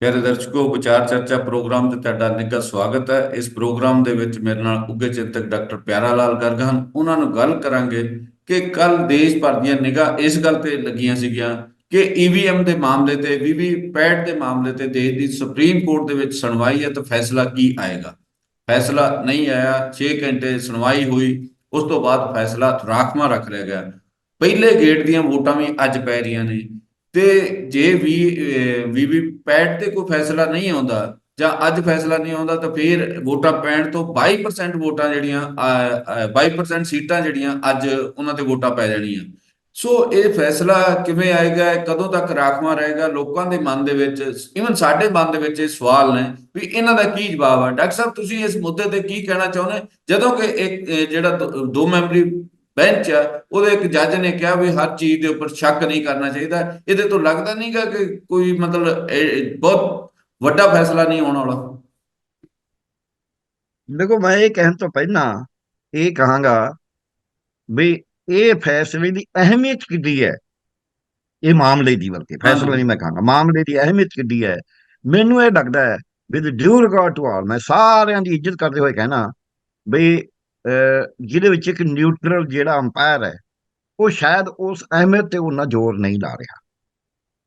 ਪਿਆਰੇ ਦਰਸ਼ਕੋ, ਵਿਚਾਰ ਚਰਚਾ ਪ੍ਰੋਗਰਾਮ ਤੇ ਤੁਹਾਡਾ ਨਿੱਘਾ ਸਵਾਗਤ ਹੈ। ਇਸ ਪ੍ਰੋਗਰਾਮ ਦੇ ਵਿੱਚ ਮੇਰੇ ਨਾਲ ਉੱਘੇ ਚਿੰਤਕ ਡਾਕਟਰ ਪਿਆਰਾ ਲਾਲ ਗਰਗ ਹਨ। ਉਹਨਾਂ ਨੂੰ ਗੱਲ ਕਰਾਂਗੇ ਕਿ ਕੱਲ ਦੇਸ਼ ਭਰ ਦੀਆਂ ਨਿਗਾਹ ਇਸ ਗੱਲ ਤੇ ਲੱਗੀਆਂ ਸੀਗੀਆਂ ਕਿ ਈਵੀਐਮ ਦੇ ਮਾਮਲੇ ਤੇ ਵੀਵੀ ਪੈਟ ਦੇ ਮਾਮਲੇ ਤੇ ਦੇਸ਼ ਦੀ ਸੁਪਰੀਮ ਕੋਰਟ ਦੇ ਵਿੱਚ ਸੁਣਵਾਈ ਹੈ ਤਾਂ ਫੈਸਲਾ ਕੀ ਆਏਗਾ? ਫੈਸਲਾ ਨਹੀਂ ਆਇਆ 6 ਘੰਟੇ ਸੁਣਵਾਈ ਹੋਈ, ਉਸ ਤੋਂ ਬਾਅਦ ਫੈਸਲਾ ਰਾਖਵਾਂ ਰੱਖ ਲਿਆ ਗਿਆ। ਪਹਿਲੇ ਗੇਟ ਦੀਆਂ ਵੋਟਾਂ ਵੀ ਅੱਜ ਪੈ ਰਹੀਆਂ ਨੇ। ਤੇ ਜੇ ਵੀ ਵੀਵੀ ਪੈਟ ਤੇ ਕੋਈ ਫੈਸਲਾ ਨਹੀਂ ਆਉਂਦਾ ਜਾਂ ਅੱਜ ਫੈਸਲਾ ਨਹੀਂ ਆਉਂਦਾ ਤਾਂ ਫਿਰ ਵੋਟਾਂ ਪੈਣ ਤੋਂ 22% ਵੋਟਾਂ ਜਿਹੜੀਆਂ 22% ਸੀਟਾਂ ਜਿਹੜੀਆਂ ਅੱਜ ਉਹਨਾਂ ਤੇ ਵੋਟਾਂ ਪੈ ਜਾਣੀਆਂ। ਸੋ ਇਹ ਫੈਸਲਾ ਕਿਵੇਂ ਆਏਗਾ, ਇਹ ਕਦੋਂ ਤੱਕ ਰਾਖਵਾਂ ਰਹੇਗਾ, ਲੋਕਾਂ ਦੇ ਮਨ ਦੇ ਵਿੱਚ ਇਵਨ ਸਾਡੇ ਮਨ ਦੇ ਵਿੱਚ ਇਹ ਸਵਾਲ ਨੇ ਵੀ ਇਹਨਾਂ ਦਾ ਕੀ ਜਵਾਬ ਆ। ਡਾਕਟਰ ਸਾਹਿਬ, ਤੁਸੀਂ ਇਸ ਮੁੱਦੇ ਤੇ ਕੀ ਕਹਿਣਾ ਚਾਹੁੰਦੇ? ਜਦੋਂ ਕਿ ਇੱਕ ਜਿਹੜਾ ਦੋ- ਦੋ ਮੈਂਬਰੀ ਬੈਂਚ ਆ ਉਹਦੇ ਇੱਕ ਜੱਜ ਨੇ ਕਿਹਾ ਵੀ ਹਰ ਚੀਜ਼ ਦੇ ਉੱਪਰ ਸ਼ੱਕ ਨਹੀਂ ਕਰਨਾ ਚਾਹੀਦਾ। ਇਹਦੇ ਤੋਂ ਲੱਗਦਾ ਨਹੀਂਗਾ ਕਿ ਕੋਈ ਮਤਲਬ ਬਹੁਤ ਵੱਡਾ ਫੈਸਲਾ ਨਹੀਂ ਆਉਣ ਵਾਲਾ। ਦੇਖੋ ਮੈਂ ਇਹ ਕਹਿਣ ਤੋਂ ਪਹਿਲਾਂ ਇਹ ਕਹਾਂਗਾ ਵੀ ਇਹ ਫੈਸਲੇ ਦੀ ਅਹਿਮੀਅਤ ਕਿੱਡੀ ਹੈ? ਇਹ ਮਾਮਲੇ ਦੀ ਬਲਕਿ ਫੈਸਲਾ। ਨਹੀਂ ਮੈਂ ਕਹਾਂਗਾ ਮਾਮਲੇ ਦੀ ਅਹਿਮੀਅਤ ਕਿੱਡੀ ਹੈ? ਮੈਨੂੰ ਇਹ ਲੱਗਦਾ ਹੈ with due regard to all ਮੈਂ ਸਾਰਿਆਂ ਦੀ ਇੱਜ਼ਤ ਕਰਦੇ ਹੋਏ ਕਹਿਣਾ ਵੀ ਜਿਹਦੇ ਵਿੱਚ ਇੱਕ ਨਿਊਟਰਲ ਜਿਹੜਾ ਅੰਪਾਇਰ ਹੈ, ਉਹ ਸ਼ਾਇਦ ਉਸ ਅਹਿਮੀਅਤ ਤੇ ਉਹਨਾਂ ਜ਼ੋਰ ਨਹੀਂ ਲਾ ਰਿਹਾ।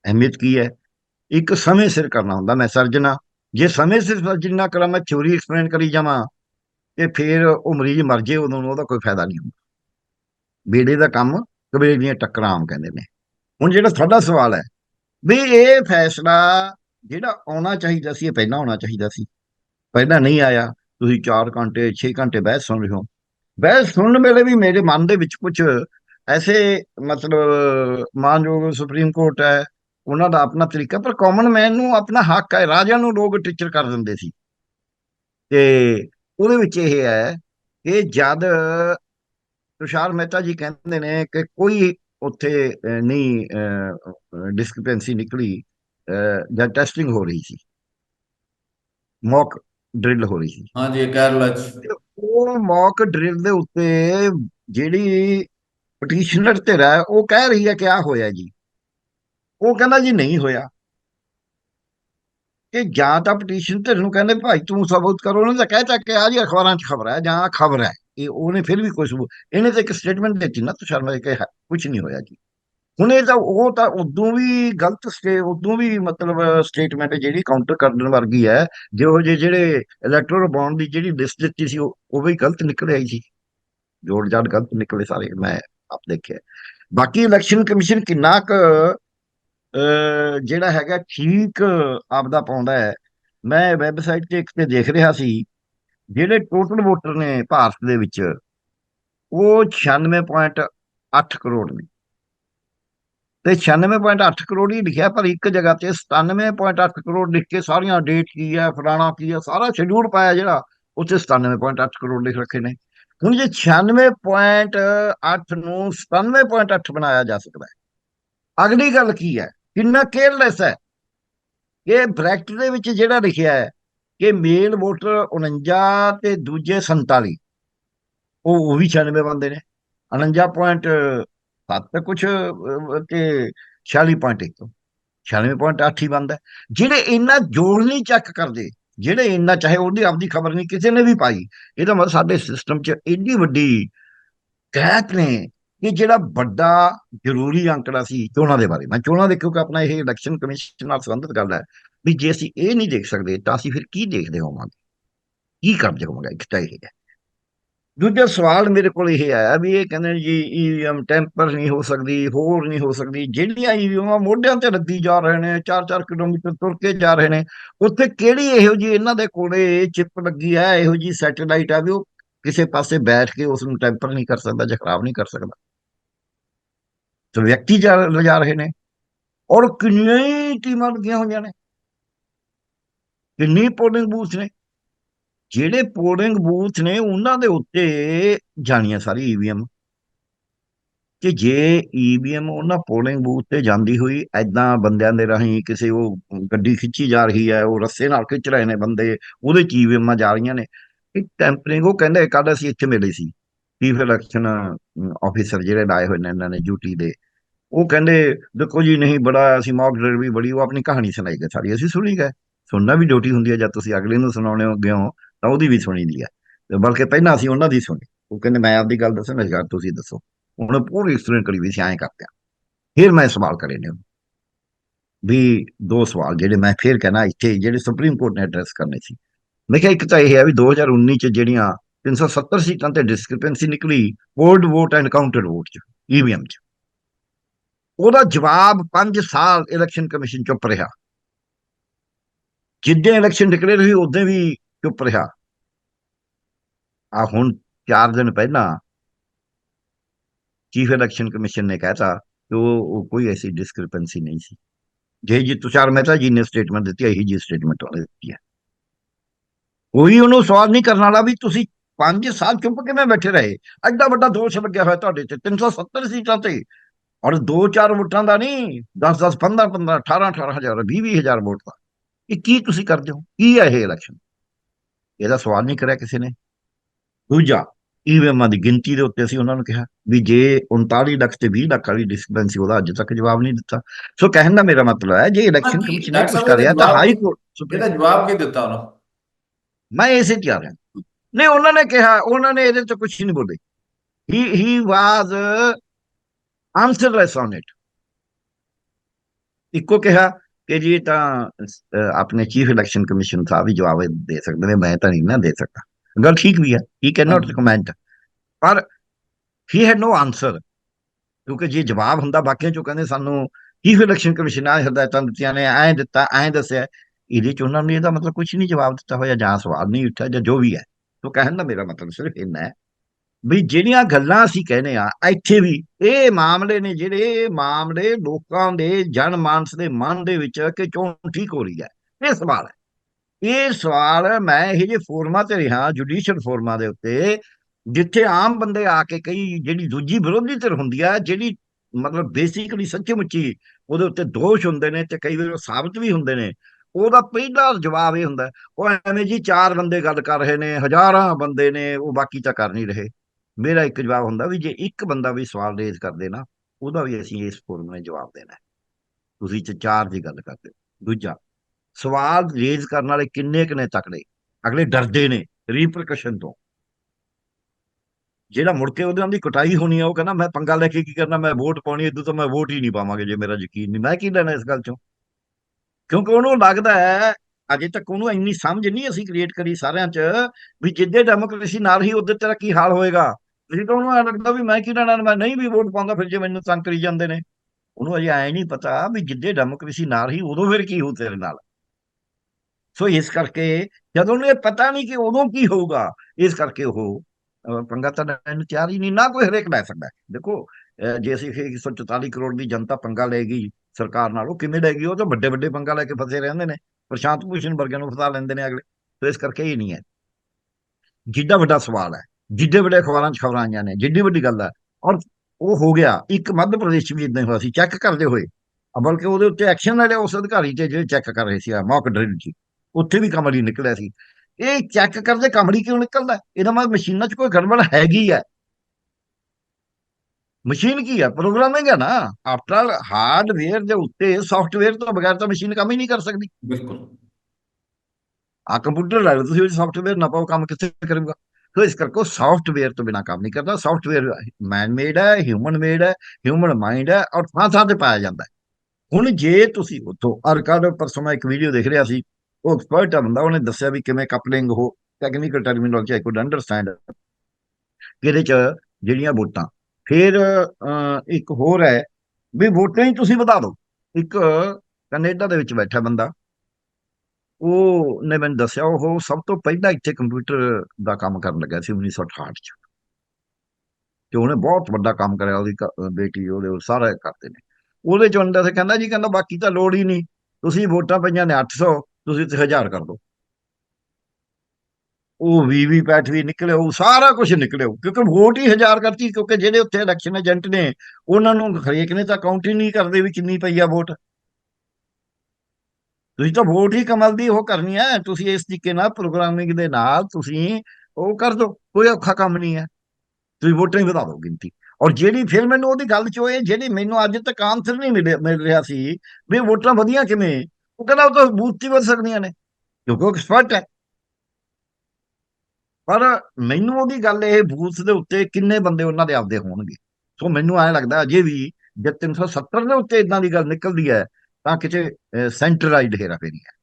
ਅਹਿਮੀਅਤ ਕੀ ਹੈ? ਇੱਕ ਸਮੇਂ ਸਿਰ ਕਰਨਾ ਹੁੰਦਾ ਮੈਂ ਸਰਜਣਾ। ਜੇ ਸਮੇਂ ਸਿਰ ਸਰਜਣਾ ਕਰਾਂ, ਮੈਂ ਥਿਉਰੀ ਐਕਸਪਲੇਨ ਕਰੀ ਜਾਵਾਂ, ਤੇ ਫਿਰ ਉਹ ਮਰੀਜ਼ ਮਰ ਜੇ ਉਦੋਂ ਉਹਦਾ ਕੋਈ ਫਾਇਦਾ ਨਹੀਂ ਹੁੰਦਾ। ਬੇੜੇ ਦਾ ਕੰਮ ਕਬੀਲੇ ਦੀਆਂ ਟੱਕਰਾਂ ਆਮ ਕਹਿੰਦੇ ਨੇ। ਹੁਣ ਜਿਹੜਾ ਸਾਡਾ ਸਵਾਲ ਹੈ, ਵੀ ਇਹ ਫੈਸਲਾ ਜਿਹੜਾ ਆਉਣਾ ਚਾਹੀਦਾ ਸੀ, ਇਹ ਪਹਿਲਾਂ ਆਉਣਾ ਚਾਹੀਦਾ ਸੀ। ਪਹਿਲਾਂ ਨਹੀਂ ਆਇਆ। ਤੁਸੀਂ 4 ਘੰਟੇ 6 ਘੰਟੇ ਬਹਿਸ ਸੁਣ ਰਹੇ ਹੋ। ਬਹਿਸ ਸੁਣਨ ਵੇਲੇ ਵੀ ਮੇਰੇ ਮਨ ਦੇ ਵਿੱਚ ਕੁਝ ਐਸੇ ਮਤਲਬ ਮਾਨਯੋਗ ਸੁਪਰੀਮ ਕੋਰਟ ਹੈ ਉਹਨਾਂ ਦਾ ਆਪਣਾ ਤਰੀਕਾ ਪਰ ਕਾਮਨ ਮੈਨ ਨੂੰ ਆਪਣਾ ਹੱਕ ਹੈ ਰਾਜਾ ਨੂੰ ਲੋਕ ਟੀਚਰ ਕਰ ਦਿੰਦੇ ਸੀ। ਤੇ ਉਹਦੇ ਵਿੱਚ ਇਹ ਹੈ ਕਿ ਜਦ ਤੁਸ਼ਾਰ ਮਹਿਤਾ ਜੀ ਕਹਿੰਦੇ ਨੇ ਕਿ ਕੋਈ ਉੱਥੇ ਅਹ, ਨਹੀਂ ਡਿਸਕ੍ਰਿਪੈਂਸੀ ਨਿਕਲੀ ਅਹ, ਜਦ ਟੈਸਟਿੰਗ ਹੋ ਰਹੀ ਸੀ ਮੌਕ ਡਰਿਲ ਹੋ ਰਹੀ ਸੀ। ਹਾਂਜੀ ਕੇਰਲਾ ਚ ਤੇ ਉਹ ਮੌਕ ਡਰਿਲ ਦੇ ਉੱਤੇ ਜਿਹੜੀ ਪਟੀਸ਼ਨਰ ਧਿਰ ਹੈ ਉਹ ਕਹਿ ਰਹੀ ਹੈ ਕਿ ਆ ਹੋਇਆ ਜੀ। ਉਹ ਕਹਿੰਦਾ ਜੀ ਨਹੀਂ ਹੋਇਆ। ਕਿ ਜਾਂ ਤਾਂ ਪਟੀਸ਼ਨ ਧਿਰ ਨੂੰ ਕਹਿੰਦੇ ਭਾਈ ਤੂੰ ਸਬੂਤ ਕਰੋ। ਉਹਨੇ ਤਾਂ ਕਹਿਤਾ ਕਿ ਆ ਜੀ ਅਖਬਾਰਾਂ 'ਚ ਖਬਰ ਹੈ ਜਾਂ ਖਬਰ ਹੈ। ਇਹ ਉਹਨੇ ਫਿਰ ਵੀ ਕੋਈ ਸਬੂਤ ਇਹਨੇ ਤਾਂ ਇੱਕ ਸਟੇਟਮੈਂਟ ਦਿੱਤੀ ਨਾ ਤੁਸ਼ਾਰ ਮੈਂ ਕਿ ਕੁਝ ਨਹੀਂ ਹੋਇਆ ਜੀ। ਹੁਣ ਇਹ ਤਾਂ ਉਹ ਤਾਂ ਉਦੋਂ ਵੀ ਗਲਤ ਸਟੇ ਉਦੋਂ ਵੀ ਮਤਲਬ ਸਟੇਟਮੈਂਟ ਜਿਹੜੀ ਕਾਊਂਟਰ ਕਰਨ ਵਰਗੀ ਹੈ, ਜਿਹੋ ਜਿਹੇ ਜਿਹੜੇ ਇਲੈਕਟ੍ਰੋਨ ਬੌਂਡ ਦੀ ਜਿਹੜੀ ਲਿਸਟ ਦਿੱਤੀ ਸੀ, ਉਹ ਉਹ ਵੀ ਗਲਤ ਨਿਕਲ ਆਈ ਸੀ। ਜੋੜ ਜਾੜ ਗਲਤ ਨਿਕਲੇ ਸਾਰੇ, ਮੈਂ ਆਪ ਦੇਖਿਆ। ਬਾਕੀ ਇਲੈਕਸ਼ਨ ਕਮਿਸ਼ਨ ਕਿੰਨਾ ਕੁ ਜਿਹੜਾ ਹੈਗਾ ਠੀਕ ਆਪਦਾ ਪਾਉਂਦਾ ਹੈ। ਮੈਂ ਵੈਬਸਾਈਟ ਤੇ ਇੱਕ ਤੇ ਦੇਖ ਰਿਹਾ ਸੀ, ਜਿਹੜੇ ਟੋਟਲ ਵੋਟਰ ਨੇ ਭਾਰਤ ਦੇ ਵਿੱਚ, ਉਹ 96.8 ਕਰੋੜ ਨੇ। ਤੇ 96.8 ਕਰੋੜ ਹੀ ਲਿਖਿਆ, ਪਰ ਇੱਕ ਜਗ੍ਹਾ ਤੇ 97.8 ਕਰੋੜ ਲਿਖ ਕੇ ਸਾਰੀਆਂ ਡੇਟ ਕੀ ਹੈ ਫਲਾਣਾ ਕੀ ਹੈ ਸਾਰਾ ਸ਼ਡਿਊਲ ਪਾਇਆ ਜਿਹੜਾ, ਉੱਥੇ 97.8 ਕਰੋੜ ਲਿਖ ਰੱਖੇ ਨੇ। ਹੁਣ ਜੇ 96.8 ਨੂੰ 97.8 ਬਣਾਇਆ ਜਾ ਸਕਦਾ ਹੈ, ਅਗਲੀ ਗੱਲ ਕੀ ਹੈ? ਕਿੰਨਾ ਕੇਅਰਲੈਸ ਹੈ? ਇਹ ਬ੍ਰੈਕਟ ਦੇ ਵਿੱਚ ਜਿਹੜਾ ਲਿਖਿਆ ਹੈ ਕਿ ਮੇਲ ਵੋਟਰ 49 ਤੇ ਦੂਜੇ 47 ਉਹ ਉਹ ਵੀ 96 ਬੰਦੇ ਨੇ। 49.7 ਕੁਛ ਅਹ, ਤੇ 46.1 96.8 ਹੀ ਬੰਦਾ ਜਿਹੜੇ ਇੰਨਾ ਜੋੜ ਨਹੀਂ ਚੱਕ ਕਰਦੇ ਜਿਹੜੇ ਇੰਨਾ ਚਾਹੇ ਉਹਦੀ ਆਪਦੀ ਖਬਰ ਨਹੀਂ ਕਿਸੇ ਨੇ ਵੀ ਪਾਈ ਇਹਦਾ ਮਤਲਬ ਸਾਡੇ ਸਿਸਟਮ 'ਚ ਇੰਨੀ ਵੱਡੀ ਕਹਿਤ ਨੇ ਕਿ ਜਿਹੜਾ ਵੱਡਾ ਜ਼ਰੂਰੀ ਅੰਕੜਾ ਸੀ ਚੋਣਾਂ ਦੇ ਬਾਰੇ। ਮੈਂ ਚੋਣਾਂ ਦੇ ਕਿਉਂਕਿ ਆਪਣਾ ਇਹ ਇਲੈਕਸ਼ਨ ਕਮਿਸ਼ਨ ਨਾਲ ਸੰਬੰਧਿਤ ਗੱਲ ਹੈ ਵੀ ਜੇ ਅਸੀਂ ਇਹ ਨਹੀਂ ਦੇਖ ਸਕਦੇ ਤਾਂ ਅਸੀਂ ਫਿਰ ਕੀ ਦੇਖਦੇ ਹੋਵਾਂਗੇ? ਕੀ ਕਰਦੇ ਹੋਵਾਂਗੇ? ਇੱਕ ਤਾਂ ਇਹ ਹੈ। ਦੂਜਾ ਸਵਾਲ ਮੇਰੇ ਕੋਲ ਇਹ ਆਇਆ ਵੀ ਇਹ ਕਹਿੰਦੇ ਨੇ ਜੀ ਈਵੀਐਮ ਟੈਂਪਰ ਨਹੀਂ ਹੋ ਸਕਦੀ, ਹੋਰ ਨਹੀਂ ਹੋ ਸਕਦੀ, ਜਿਹੜੀਆਂ ਈਵੀਐਮਾਂ ਮੋਢਿਆਂ ਤੇ ਰੱਦੀ ਜਾ ਰਹੇ ਨੇ 4-4 ਕਿਲੋਮੀਟਰ ਤੁਰ ਕੇ ਜਾ ਰਹੇ ਨੇ, ਉੱਥੇ ਕਿਹੜੀ ਇਹੋ ਜੀ ਇਹਨਾਂ ਦੇ ਕੋਲੇ ਚਿਪ ਲੱਗੀ ਹੈ, ਇਹੋ ਜੀ ਸੈਟੇਲਾਈਟ ਆ ਵੀ ਉਹ ਕਿਸੇ ਪਾਸੇ ਬੈਠ ਕੇ ਉਸ ਨੂੰ ਟੈਂਪਰ ਨਹੀਂ ਕਰ ਸਕਦਾ ਜਾਂ ਖਰਾਬ ਨਹੀਂ ਕਰ ਸਕਦਾ? ਤੇ ਵਿਅਕਤੀ ਜਾ ਲਿਜਾ ਰਹੇ ਨੇ ਔਰ ਕਿੰਨੀਆਂ ਟੀਮਾਂ ਲੱਗੀਆਂ ਹੋਈਆਂ ਨੇ, ਕਿੰਨੀ ਪੋਲਿੰਗ ਬੂਥ ਨੇ। ਜਿਹੜੇ ਪੋਲਿੰਗ ਬੂਥ ਨੇ, ਉਹਨਾਂ ਦੇ ਉੱਤੇ ਜਾਣੀਆਂ ਸਾਰੀ ਈਵੀਐਮ ਕਿ ਜੇ ਈਵੀਐਮ ਉਹਨਾਂ ਪੋਲਿੰਗ ਬੂਥ ਤੇ ਜਾਂਦੀ ਹੋਈ ਐਦਾਂ ਬੰਦਿਆਂ ਦੇ ਰਾਹੀਂ ਕਿਸੇ ਉਹ ਗੱਡੀ ਖਿੱਚੀ ਜਾ ਰਹੀ ਹੈ, ਉਹ ਰੱਸੇ ਨਾਲ ਖਿੱਚ ਰਹੇ ਨੇ ਬੰਦੇ, ਉਹਦੇ ਚ ਈਵੀਐਮਾਂ ਜਾ ਰਹੀਆਂ ਨੇ। ਇੱਕ ਟੈਂਪਰਿੰਗ ਉਹ ਕਹਿੰਦੇ ਕੱਲ ਅਸੀਂ ਇੱਥੇ ਮਿਲੇ ਸੀ। ਚੀਫ ਇਲੈਕਸ਼ਨ ਆਫੀਸਰ ਜਿਹੜੇ ਲਾਏ ਹੋਏ ਨੇ ਇਹਨਾਂ ਨੇ ਡਿਊਟੀ ਦੇ। ਉਹ ਕਹਿੰਦੇ, ਦੇਖੋ ਜੀ, ਨਹੀਂ, ਬੜਾ ਅਸੀਂ ਮੌਕ ਡਰਿਲ ਵੀ ਬੜੀ, ਉਹ ਆਪਣੀ ਕਹਾਣੀ ਸੁਣਾਈ ਗਏ ਸਾਰੀ, ਅਸੀਂ ਸੁਣੀ ਗਏ। ਸੁਣਨਾ ਵੀ ਡਿਊਟੀ ਹੁੰਦੀ ਹੈ, ਜਦ ਤੁਸੀਂ ਅਗਲੇ ਨੂੰ ਸੁਣਾਉਣੇ ਹੋ ਗਏ ਹੋ। ਤਾਂ ਉਹਦੀ ਵੀ ਸੁਣੀ ਦੀ ਹੈ ਤੇ ਬਲਕਿ ਪਹਿਲਾਂ ਅਸੀਂ ਉਹਨਾਂ ਦੀ ਸੁਣੀ। ਉਹ ਕਹਿੰਦੇ, ਮੈਂ ਆਪਦੀ ਗੱਲ ਦੱਸਣਾ ਯਾਰ ਤੁਸੀਂ ਦੱਸੋ। ਉਹਨੇ ਪੂਰੀ ਐਕਸਪਲੇਨ ਕਰੀ ਵੀ ਅਸੀਂ ਕਰਦੇ ਹਾਂ ਫਿਰ ਮੈਂ ਸਵਾਲ ਕਰੇ ਨੇ ਵੀ ਦੋ ਸਵਾਲ ਜਿਹੜੇ ਮੈਂ ਫੇਰ ਕਹਿਣਾ, ਇੱਥੇ ਜਿਹੜੇ ਸੁਪਰੀਮ ਕੋਰਟ ਨੇ ਐਡਰੈਸ ਕਰਨੇ ਸੀ। ਮੈਂ ਕਿਹਾ, ਇੱਕ ਤਾਂ ਇਹ ਹੈ ਵੀ 2019 ਚ ਜਿਹੜੀਆਂ 370 ਸੀਟਾਂ ਤੇ ਡਿਸਕ੍ਰਿਪੈਂਸੀ ਨਿਕਲੀ polled vote and counted vote ਚ ਈਵੀਐਮ ਚ। ਉਹਦਾ ਜਵਾਬ 5 ਸਾਲ ਇਲੈਕਸ਼ਨ ਕਮਿਸ਼ਨ ਚੁੱਪ ਰਿਹਾ। ਜਿੱਦਾਂ ਇਲੈਕਸ਼ਨ ਨਿਕਲੇ ਰਹੀ ਉਦੋਂ ਵੀ ਚੁੱਪ ਰਿਹਾ। ਆ ਹੁਣ 4 ਦਿਨ ਪਹਿਲਾਂ ਚੀਫ ਇਲੈਕਸ਼ਨ ਕਮਿਸ਼ਨ ਨੇ ਕਹਿਤਾ ਕਿ ਉਹ ਕੋਈ ਐਸੀ ਡਿਸਕ੍ਰਿਪੈਂਸੀ ਨਹੀਂ ਸੀ। ਜੇ ਜੀ ਤੁਸ਼ਾਰ ਮਹਿਤਾ ਜੀ ਨੇ ਸਟੇਟਮੈਂਟ ਦਿੱਤੀ ਹੈ, ਇਹੀ ਜੀ ਸਟੇਟਮੈਂਟ ਉਹਨੇ ਦਿੱਤੀ ਹੈ। ਕੋਈ ਉਹਨੂੰ ਸਵਾਲ ਨਹੀਂ ਕਰਨ ਵਾਲਾ ਵੀ ਤੁਸੀਂ 5 ਸਾਲ ਚੁੱਪ ਕਿਵੇਂ ਬੈਠੇ ਰਹੇ? ਐਡਾ ਵੱਡਾ ਦੋਸ਼ ਲੱਗਿਆ ਹੋਇਆ ਤੁਹਾਡੇ ਤੇ 370 ਸੀਟਾਂ ਤੇ। ਔਰ 2-4 ਵੋਟਾਂ ਦਾ ਨਹੀਂ 10-10 15-15 18-18 ਹਜ਼ਾਰ 20-20 ਹਜ਼ਾਰ ਵੋਟ ਦਾ। ਇਹ ਕੀ ਤੁਸੀਂ ਕਰਦੇ ਹੋ? ਕੀ ਹੈ ਇਹ ਇਲੈਕਸ਼ਨ ਇਹਦਾ ਸਵਾਲ ਨਹੀਂ ਕਰਿਆ ਕਿਸੇ ਨੇ। ਦੂਜਾ ਈਵੀਐਮਾਂ ਦੀ ਗਿਣਤੀ ਦੇ ਉੱਤੇ ਅਸੀਂ ਉਹਨਾਂ ਨੂੰ ਕਿਹਾ ਵੀ ਜੇ 39 ਲੱਖ ਤੇ 20 ਲੱਖ ਵਾਲੀ ਡਿਸਪੈਂਸੀ ਉਹਦਾ ਅੱਜ ਤੱਕ ਜਵਾਬ ਨਹੀਂ ਦਿੱਤਾ। ਸੋ ਕਹਿਣ ਦਾ ਮੇਰਾ ਮਤਲਬ ਹੈ ਜੇ ਇਲੈਕਸ਼ਨ ਕਮਿਸ਼ਨ ਡਾਕਟਰ ਕੁਝ ਕਰ ਰਿਹਾ ਤਾਂ ਹਾਈ ਕੋਰਟ ਇਹਦਾ ਜਵਾਬ ਕੀ ਦਿੱਤਾ ਉਹਨਾਂ? ਮੈਂ ਇਸੇ ਤੇ ਆ ਰਿਹਾ। ਨਹੀਂ ਉਹਨਾਂ ਨੇ ਕਿਹਾ ਉਹਨਾਂ ਨੇ ਇਹਦੇ ਤੇ ਕੁਝ ਨਹੀਂ ਬੋਲੇ। ਹੀ ਹੀ ਵਾਸ ਆਨਸਰਲੈਸ ਔਨ ਇਟ ਇੱਕੋ ਕਿਹਾ ਕਿ ਜੀ ਤਾਂ ਆਪਣੇ ਚੀਫ ਇਲੈਕਸ਼ਨ ਕਮਿਸ਼ਨ ਸਾਹਿਬ ਹੀ ਜਵਾਬ ਦੇ ਸਕਦੇ ਨੇ ਮੈਂ ਤਾਂ ਨਹੀਂ ਨਾ ਦੇ ਸਕਦਾ। ਗੱਲ ਠੀਕ ਵੀ ਹੈ ਹੀ ਕੈਨ ਨਾਟ। ਕਮੈਂਟ ਪਰ ਹੀ ਹੈਡ ਨੋ ਆਨਸਰ ਕਿਉਂਕਿ ਜੇ ਜਵਾਬ ਹੁੰਦਾ ਬਾਕੀਆਂ ਚੋਂ ਕਹਿੰਦੇ ਸਾਨੂੰ ਚੀਫ ਇਲੈਕਸ਼ਨ ਕਮਿਸ਼ਨ ਆ ਹਦਾਇਤਾਂ ਦਿੱਤੀਆਂ ਨੇ ਐਂ ਦਿੱਤਾ ਐਂ ਦੱਸਿਆ। ਇਹਦੇ ਚ ਉਹਨਾਂ ਨੇ ਇਹਦਾ ਮਤਲਬ ਕੁਝ ਨਹੀਂ ਜਵਾਬ ਦਿੱਤਾ ਹੋਇਆ ਜਾਂ ਸਵਾਲ ਨਹੀਂ ਉੱਠਿਆ ਜਾਂ ਜੋ ਵੀ ਹੈ। ਤੋ ਕਹਿਣ ਦਾ ਮੇਰਾ ਮਤਲਬ ਸਿਰਫ ਇੰਨਾ ਹੈ। ਵੀ ਜਿਹੜੀਆਂ ਗੱਲਾਂ ਅਸੀਂ ਕਹਿੰਦੇ ਆ ਇੱਥੇ ਵੀ ਇਹ ਮਾਮਲੇ ਨੇ ਜਿਹੜੇ ਮਾਮਲੇ ਲੋਕਾਂ ਦੇ ਜਨ ਮਾਨਸ ਦੇ ਮਨ ਦੇ ਵਿੱਚ ਕਿ ਚੋਣ ਠੀਕ ਹੋ ਰਹੀ ਹੈ? ਇਹ ਸਵਾਲ ਹੈ। ਇਹ ਸਵਾਲ ਮੈਂ ਇਹ ਜੇ ਫੋਰਮਾਂ ਤੇ ਰਿਹਾ ਜੁਡੀਸ਼ੀਅਲ ਫੋਰਮਾਂ ਦੇ ਉੱਤੇ, ਜਿੱਥੇ ਆਮ ਬੰਦੇ ਆ ਕੇ ਕਈ ਜਿਹੜੀ ਦੂਜੀ ਵਿਰੋਧੀ ਧਿਰ ਹੁੰਦੀ ਆ, ਜਿਹੜੀ ਮਤਲਬ ਬੇਸਿਕਲੀ ਸੱਚੀ ਮੁੱਚੀ ਉਹਦੇ ਉੱਤੇ ਦੋਸ਼ ਹੁੰਦੇ ਨੇ ਤੇ ਕਈ ਵਾਰ ਉਹ ਸਾਬਤ ਵੀ ਹੁੰਦੇ ਨੇ, ਉਹਦਾ ਪਹਿਲਾ ਜਵਾਬ ਇਹ ਹੁੰਦਾ, ਉਹ ਐਵੇਂ ਜੀ ਚਾਰ ਬੰਦੇ ਗੱਲ ਕਰ ਰਹੇ ਨੇ, ਹਜ਼ਾਰਾਂ ਬੰਦੇ ਨੇ, ਉਹ ਬਾਕੀ ਤਾਂ ਕਰ ਨਹੀਂ ਰਹੇ। ਮੇਰਾ ਇੱਕ ਜਵਾਬ ਹੁੰਦਾ ਵੀ ਜੇ ਇੱਕ ਬੰਦਾ ਵੀ ਸਵਾਲ ਰੇਜ਼ ਕਰਦੇ ਨਾ, ਉਹਦਾ ਵੀ ਅਸੀਂ ਇਸ ਫੋਰਮ ਨੇ ਜਵਾਬ ਦੇਣਾ। ਤੁਸੀਂ ਚਾਰ ਦੀ ਗੱਲ ਕਰਦੇ ਹੋ। ਦੂਜਾ, ਸਵਾਲ ਰੇਜ਼ ਕਰਨ ਵਾਲੇ ਕਿੰਨੇ ਕੁ ਨੇ ਤਕੜੇ? ਅਗਲੇ ਡਰਦੇ ਨੇ ਰੀਪਰਕਸ਼ਨ ਤੋਂ। ਜਿਹੜਾ ਮੁੜ ਕੇ ਉਹਦੇ ਨਾਲ ਦੀ ਕਟਾਈ ਹੋਣੀ ਆ, ਉਹ ਕਹਿੰਦਾ, ਮੈਂ ਪੰਗਾ ਲੈ ਕੇ ਕੀ ਕਰਨਾ? ਮੈਂ ਵੋਟ ਪਾਉਣੀ ਇਦੋਂ ਤਾਂ ਮੈਂ ਵੋਟ ਹੀ ਨਹੀਂ ਪਾਵਾਂਗੇ ਜੇ ਮੇਰਾ ਯਕੀਨ ਨਹੀਂ। ਮੈਂ ਕੀ ਲੈਣਾ ਇਸ ਗੱਲ ਚੋਂ? ਕਿਉਂਕਿ ਉਹਨੂੰ ਲੱਗਦਾ ਹੈ, ਅਜੇ ਤੱਕ ਉਹਨੂੰ ਇੰਨੀ ਸਮਝ ਨਹੀਂ ਅਸੀਂ ਕ੍ਰੀਏਟ ਕਰੀ ਸਾਰਿਆਂ 'ਚ, ਵੀ ਜਿੱਦੇ ਡੈਮੋਕ੍ਰੇਸੀ ਨਾਲ ਹੀ ਉਧਰ ਤੇਰਾ ਕੀ ਹਾਲ ਹੋਏਗਾ? ਤੁਸੀਂ ਤਾਂ ਉਹਨੂੰ ਐਂ ਲੱਗਦਾ ਵੀ ਮੈਂ ਕੀ ਨਾਲ, ਮੈਂ ਨਹੀਂ ਵੀ ਵੋਟ ਪਾਉਂਦਾ, ਫਿਰ ਜੇ ਮੈਨੂੰ ਤੰਗ ਕਰੀ ਜਾਂਦੇ ਨੇ। ਉਹਨੂੰ ਅਜੇ ਐ ਨਹੀਂ ਪਤਾ ਵੀ ਜਿੱਦੇ ਡੈਮੋਕ੍ਰੇਸੀ ਨਾਲ ਹੀ, ਉਦੋਂ ਫਿਰ ਕੀ ਹੋ ਤੇਰੇ ਨਾਲ। ਸੋ ਇਸ ਕਰਕੇ ਜਦੋਂ ਉਹਨੂੰ ਇਹ ਪਤਾ ਨਹੀਂ ਕਿ ਉਦੋਂ ਕੀ ਹੋਊਗਾ, ਇਸ ਕਰਕੇ ਉਹ ਪੰਗਾ ਤਾਂ ਲੈਣ ਤਿਆਰ ਹੀ ਨਹੀਂ, ਨਾ ਕੋਈ ਹਰੇਕ ਲੈ ਸਕਦਾ। ਦੇਖੋ ਜੇ ਅਸੀਂ 144 ਕਰੋੜ ਦੀ ਜਨਤਾ ਪੰਗਾ ਲਏਗੀ ਸਰਕਾਰ ਨਾਲ, ਉਹ ਕਿਵੇਂ ਲਏਗੀ? ਉਹ ਤਾਂ ਵੱਡੇ ਵੱਡੇ ਪੰਗਾ ਲੈ ਕੇ ਫਸੇ ਰਹਿੰਦੇ ਨੇ। ਪ੍ਰਸ਼ਾਂਤ ਭੂਸ਼ਣ ਵਰਗਿਆਂ ਨੂੰ ਫਸਾ ਲੈਂਦੇ ਨੇ ਅਗਲੇ। ਸੋ ਇਸ ਕਰਕੇ ਇਹ ਨਹੀਂ ਹੈ। ਜਿੱਡਾ ਵੱਡਾ ਸਵਾਲ ਹੈ। ਜਿੱਡੇ ਵੱਡੇ ਅਖਬਾਰਾਂ 'ਚ ਖਬਰਾਂ ਆਈਆਂ ਨੇ ਜਿੱਡੀ ਵੱਡੀ ਗੱਲ ਹੈ ਔਰ ਉਹ ਹੋ ਗਿਆ ਇੱਕ ਮੱਧ ਪ੍ਰਦੇਸ਼ 'ਚ ਵੀ ਇਦਾਂ ਹੋਇਆ ਸੀ ਚੈੱਕ ਕਰਦੇ ਹੋਏ। ਬਲਕਿ ਉਹਦੇ ਉੱਤੇ ਐਕਸ਼ਨ ਲੈ ਲਿਆ ਉਸ ਅਧਿਕਾਰੀ ਤੇ ਜਿਹੜੇ ਚੈੱਕ ਕਰ ਰਹੇ ਸੀ ਆ ਮੌਕ ਡਰਿਲ 'ਚ। ਉੱਥੇ ਵੀ ਕਮਲੀ ਨਿਕਲਿਆ ਸੀ। ਇਹ ਚੈੱਕ ਕਰਦੇ ਕਮਲੀ ਕਿਉਂ ਨਿਕਲਦਾ? ਇਹਦਾ ਮਤਲਬ ਮਸ਼ੀਨਾਂ 'ਚ ਕੋਈ ਗੜਬੜ ਹੈਗੀ ਹੈ ਮਸ਼ੀਨ ਕੀ ਹੈ ਪ੍ਰੋਗਰਾਮਿੰਗ ਹੈ ਨਾ। ਆਫਟਰ ਆਲ ਹਾਰਡਵੇਅਰ ਦੇ ਉੱਤੇ ਸੌਫਟਵੇਅਰ ਤੋਂ ਬਗੈਰ ਤਾਂ ਮਸ਼ੀਨ ਕੰਮ ਹੀ ਨਹੀਂ ਕਰ ਸਕਦੀ। ਬਿਲਕੁਲ। ਆ ਕੰਪਿਊਟਰ ਲੈ ਲਓ ਤੁਸੀਂ ਉਹ ਸੌਫਟਵੇਅਰ ਨਾ ਪਾਓ ਕੰਮ ਕਿੱਥੇ ਕਰੂਗਾ ਸੋ ਇਸ ਕਰਕੇ ਸੌਫਟਵੇਅਰ ਤੋਂ ਬਿਨਾ ਕੰਮ ਨਹੀਂ ਕਰਦਾ। ਸੌਫਟਵੇਅਰ ਮੈਨ ਮੇਡ ਹੈ ਹਿਊਮਨ ਮੇਡ ਹੈ ਹਿਊਮਨ ਮਾਈਂਡ ਹੈ ਔਰ ਥਾਂ ਥਾਂ ਤੇ ਪਾਇਆ ਜਾਂਦਾ ਹੈ। ਹੁਣ ਜੇ ਤੁਸੀਂ ਉਤੋਂ ਅਰਕਾਡ ਪਰਸੋਂ ਮੈਂ ਇੱਕ ਵੀਡੀਓ ਦੇਖ ਰਿਹਾ ਸੀ, ਉਹ ਐਕਸਪਰਟ ਬੰਦਾ, ਉਹਨੇ ਦੱਸਿਆ ਵੀ ਕਿਵੇਂ ਕਪਲਿੰਗ ਹੋ technical terminology I could understand ਇਹਦੇ ਚ ਜਿਹੜੀਆਂ ਵੋਟਾਂ, ਫਿਰ ਇੱਕ ਹੋਰ ਹੈ ਵੀ ਵੋਟਾਂ ਹੀ ਤੁਸੀਂ ਵਧਾ ਦਿਓ। ਇੱਕ ਕੈਨੇਡਾ ਦੇ ਵਿੱਚ ਬੈਠਾ ਬੰਦਾ ਉਹ ਨੇ ਮੈਨੂੰ ਦੱਸਿਆ, ਉਹ ਸਭ ਤੋਂ ਪਹਿਲਾਂ ਇੱਥੇ ਕੰਪਿਊਟਰ ਦਾ ਕੰਮ ਕਰਨ ਲੱਗਾ ਸੀ 1968 ਚ। ਤੇ ਉਹਨੇ ਬਹੁਤ ਵੱਡਾ ਕੰਮ ਕਰਿਆ, ਉਹਦੀ ਬੇਟੀ, ਉਹਦੇ ਉਹ ਸਾਰਾ ਕਰਦੇ ਨੇ। ਉਹਦੇ ਚ ਹੁੰਦਾ ਸੀ ਕਹਿੰਦਾ ਜੀ, ਕਹਿੰਦਾ ਬਾਕੀ ਤਾਂ ਲੋੜ ਹੀ ਨਹੀਂ। ਤੁਸੀਂ ਵੋਟਾਂ ਪਈਆਂ ਨੇ 800 ਤੁਸੀਂ ਤੇ 1000 ਕਰ ਦਿਓ। ਉਹ ਵੀ ਪੈਟ ਵੀ ਨਿਕਲੇ, ਉਹ ਸਾਰਾ ਕੁਝ ਨਿਕਲੇ। ਕਿਉਂਕਿ ਵੋਟ ਹੀ 1000 ਕਰਤੀ, ਕਿਉਂਕਿ ਜਿਹੜੇ ਉੱਥੇ ਇਲੈਕਸ਼ਨ ਏਜੰਟ ਨੇ, ਉਹਨਾਂ ਨੂੰ ਹਰੇਕ ਨੇ ਤਾਂ ਕਾਊਂਟ ਹੀ ਨਹੀਂ ਕਰਦੇ ਵੀ ਕਿੰਨੀ ਪਈ ਆ ਵੋਟ। ਤੁਸੀਂ ਤਾਂ ਵੋਟ ਹੀ ਕਮਲ ਦੀ ਉਹ ਕਰਨੀ ਹੈ, ਤੁਸੀਂ ਇਸ ਤਰੀਕੇ ਨਾਲ ਪ੍ਰੋਗਰਾਮਿੰਗ ਦੇ ਨਾਲ ਤੁਸੀਂ ਉਹ ਕਰ ਦਿਓ, ਕੋਈ ਔਖਾ ਕੰਮ ਨਹੀਂ ਹੈ। ਤੁਸੀਂ ਵੋਟਾਂ ਹੀ ਵਧਾ ਦਿਓ ਗਿਣਤੀ। ਔਰ ਜਿਹੜੀ ਫਿਰ ਮੈਨੂੰ ਉਹਦੀ ਗੱਲ ਚੋਂ ਇਹ, ਜਿਹੜੀ ਮੈਨੂੰ ਅੱਜ ਤੱਕ ਆਨਸਰ ਨਹੀਂ ਮਿਲਿਆ, ਮਿਲ ਰਿਹਾ ਸੀ ਵੀ ਵੋਟਾਂ ਵਧੀਆਂ ਕਿਵੇਂ, ਉਹ ਕਹਿੰਦਾ ਉਹ ਤਾਂ ਬੂਥ ਹੀ ਵਧ ਸਕਦੀਆਂ ਨੇ, ਕਿਉਂਕਿ ਉਹ ਐਕਸਪਰਟ ਹੈ। ਪਰ ਮੈਨੂੰ ਉਹਦੀ ਗੱਲ ਇਹ, ਬੂਥ ਦੇ ਉੱਤੇ ਕਿੰਨੇ ਬੰਦੇ ਉਹਨਾਂ ਦੇ ਆਪਦੇ ਹੋਣਗੇ। ਸੋ ਮੈਨੂੰ ਐਂ ਲੱਗਦਾ ਅਜੇ ਵੀ ਜੇ 370 ਦੇ ਉੱਤੇ ਇਦਾਂ ਦੀ ਗੱਲ ਨਿਕਲਦੀ ਹੈ ਤਾਂ ਕਿਤੇ ਸੈਂਟਰਲਾਈਜ਼ਡ ਹੇਰਾਫੇਰੀ ਹੈ।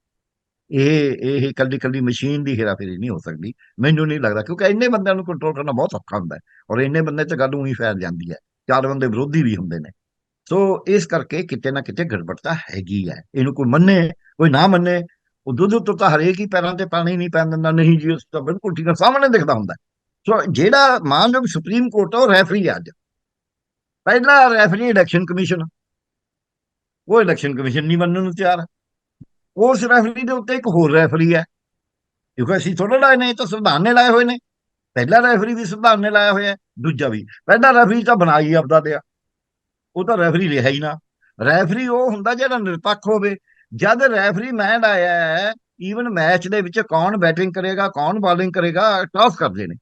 ਇਹ ਇਹ ਕੱਲੀ ਕੱਲੀ ਮਸ਼ੀਨ ਦੀ ਹੇਰਾਫੇਰੀ ਨਹੀਂ ਹੋ ਸਕਦੀ। ਮੈਨੂੰ ਨਹੀਂ ਲੱਗਦਾ ਕਿਉਂਕਿ ਇੰਨੇ ਬੰਦਿਆਂ ਨੂੰ ਕੰਟਰੋਲ ਕਰਨਾ ਬਹੁਤ ਔਖਾ ਹੁੰਦਾ ਹੈ ਔਰ ਇੰਨੇ ਬੰਦੇ 'ਚ ਗੱਲ ਉਹੀ ਫੈਲ ਜਾਂਦੀ ਹੈ। ਚਾਰ ਬੰਦੇ ਵਿਰੋਧੀ ਵੀ ਹੁੰਦੇ ਨੇ। ਸੋ ਇਸ ਕਰਕੇ ਕਿਤੇ ਨਾ ਕਿਤੇ ਗੜਬੜਤਾ ਹੈਗੀ ਹੈ। ਇਹਨੂੰ ਕੋਈ ਮੰਨੇ ਕੋਈ ਨਾ ਮੰਨੇ ਉਹ ਦੁੱਧ ਉੱਤੋਂ ਤਾਂ ਹਰੇਕ ਹੀ ਪੈਰਾਂ ਤੇ ਪਾਣੀ ਨਹੀਂ ਪੈਣ ਦਿੰਦਾ ਨਹੀਂ ਜੀ ਉਸ ਤਾਂ ਬਿਲਕੁਲ ਠੀਕ ਸਾਹਮਣੇ ਦਿਖਦਾ ਹੁੰਦਾ ਸੋ ਜਿਹੜਾ ਮਾਨਯੋਗ ਸੁਪਰੀਮ ਕੋਰਟ ਆ, ਉਹ ਰੈਫਰੀ ਹੈ ਅੱਜ। ਪਹਿਲਾ ਰੈਫਰੀ ਇਲੈਕਸ਼ਨ ਕਮਿਸ਼ਨ ਉਹ ਇਲੈਕਸ਼ਨ ਕਮਿਸ਼ਨ ਨਹੀਂ ਮੰਨਣ ਨੂੰ ਤਿਆਰ। ਉਸ ਰੈਫਰੀ ਦੇ ਉੱਤੇ ਇੱਕ ਹੋਰ ਰੈਫਰੀ ਹੈ। ਕਿਉਂਕਿ ਅਸੀਂ ਥੋੜਾ ਲਾਏ ਨੇ, ਇਹ ਤਾਂ ਸੰਵਿਧਾਨ ਨੇ ਲਾਏ ਹੋਏ ਨੇ। ਪਹਿਲਾ ਰੈਫਰੀ ਵੀ ਸੰਵਿਧਾਨ ਨੇ ਲਾਇਆ ਹੋਇਆ, ਦੂਜਾ ਵੀ। ਪਹਿਲਾ ਰੈਫਰੀ ਤਾਂ ਬਣਾਈ ਆਪਦਾ ਦਿਆ ਉਹ ਤਾਂ ਰੈਫਰੀ ਰਿਹਾ ਹੀ ਨਾ। ਰੈਫਰੀ ਉਹ ਹੁੰਦਾ ਜਿਹੜਾ ਨਿਰਪੱਖ ਹੋਵੇ। ਜਦ ਰੈਫਰੀ ਮੈਂ ਲਾਇਆ ਹੈ ਈਵਨ ਮੈਚ ਦੇ ਵਿੱਚ ਕੌਣ ਬੈਟਿੰਗ ਕਰੇਗਾ, ਕੌਣ ਬੋਲਿੰਗ ਕਰੇਗਾ ਟਾਸ ਕਰਦੇ ਨੇ।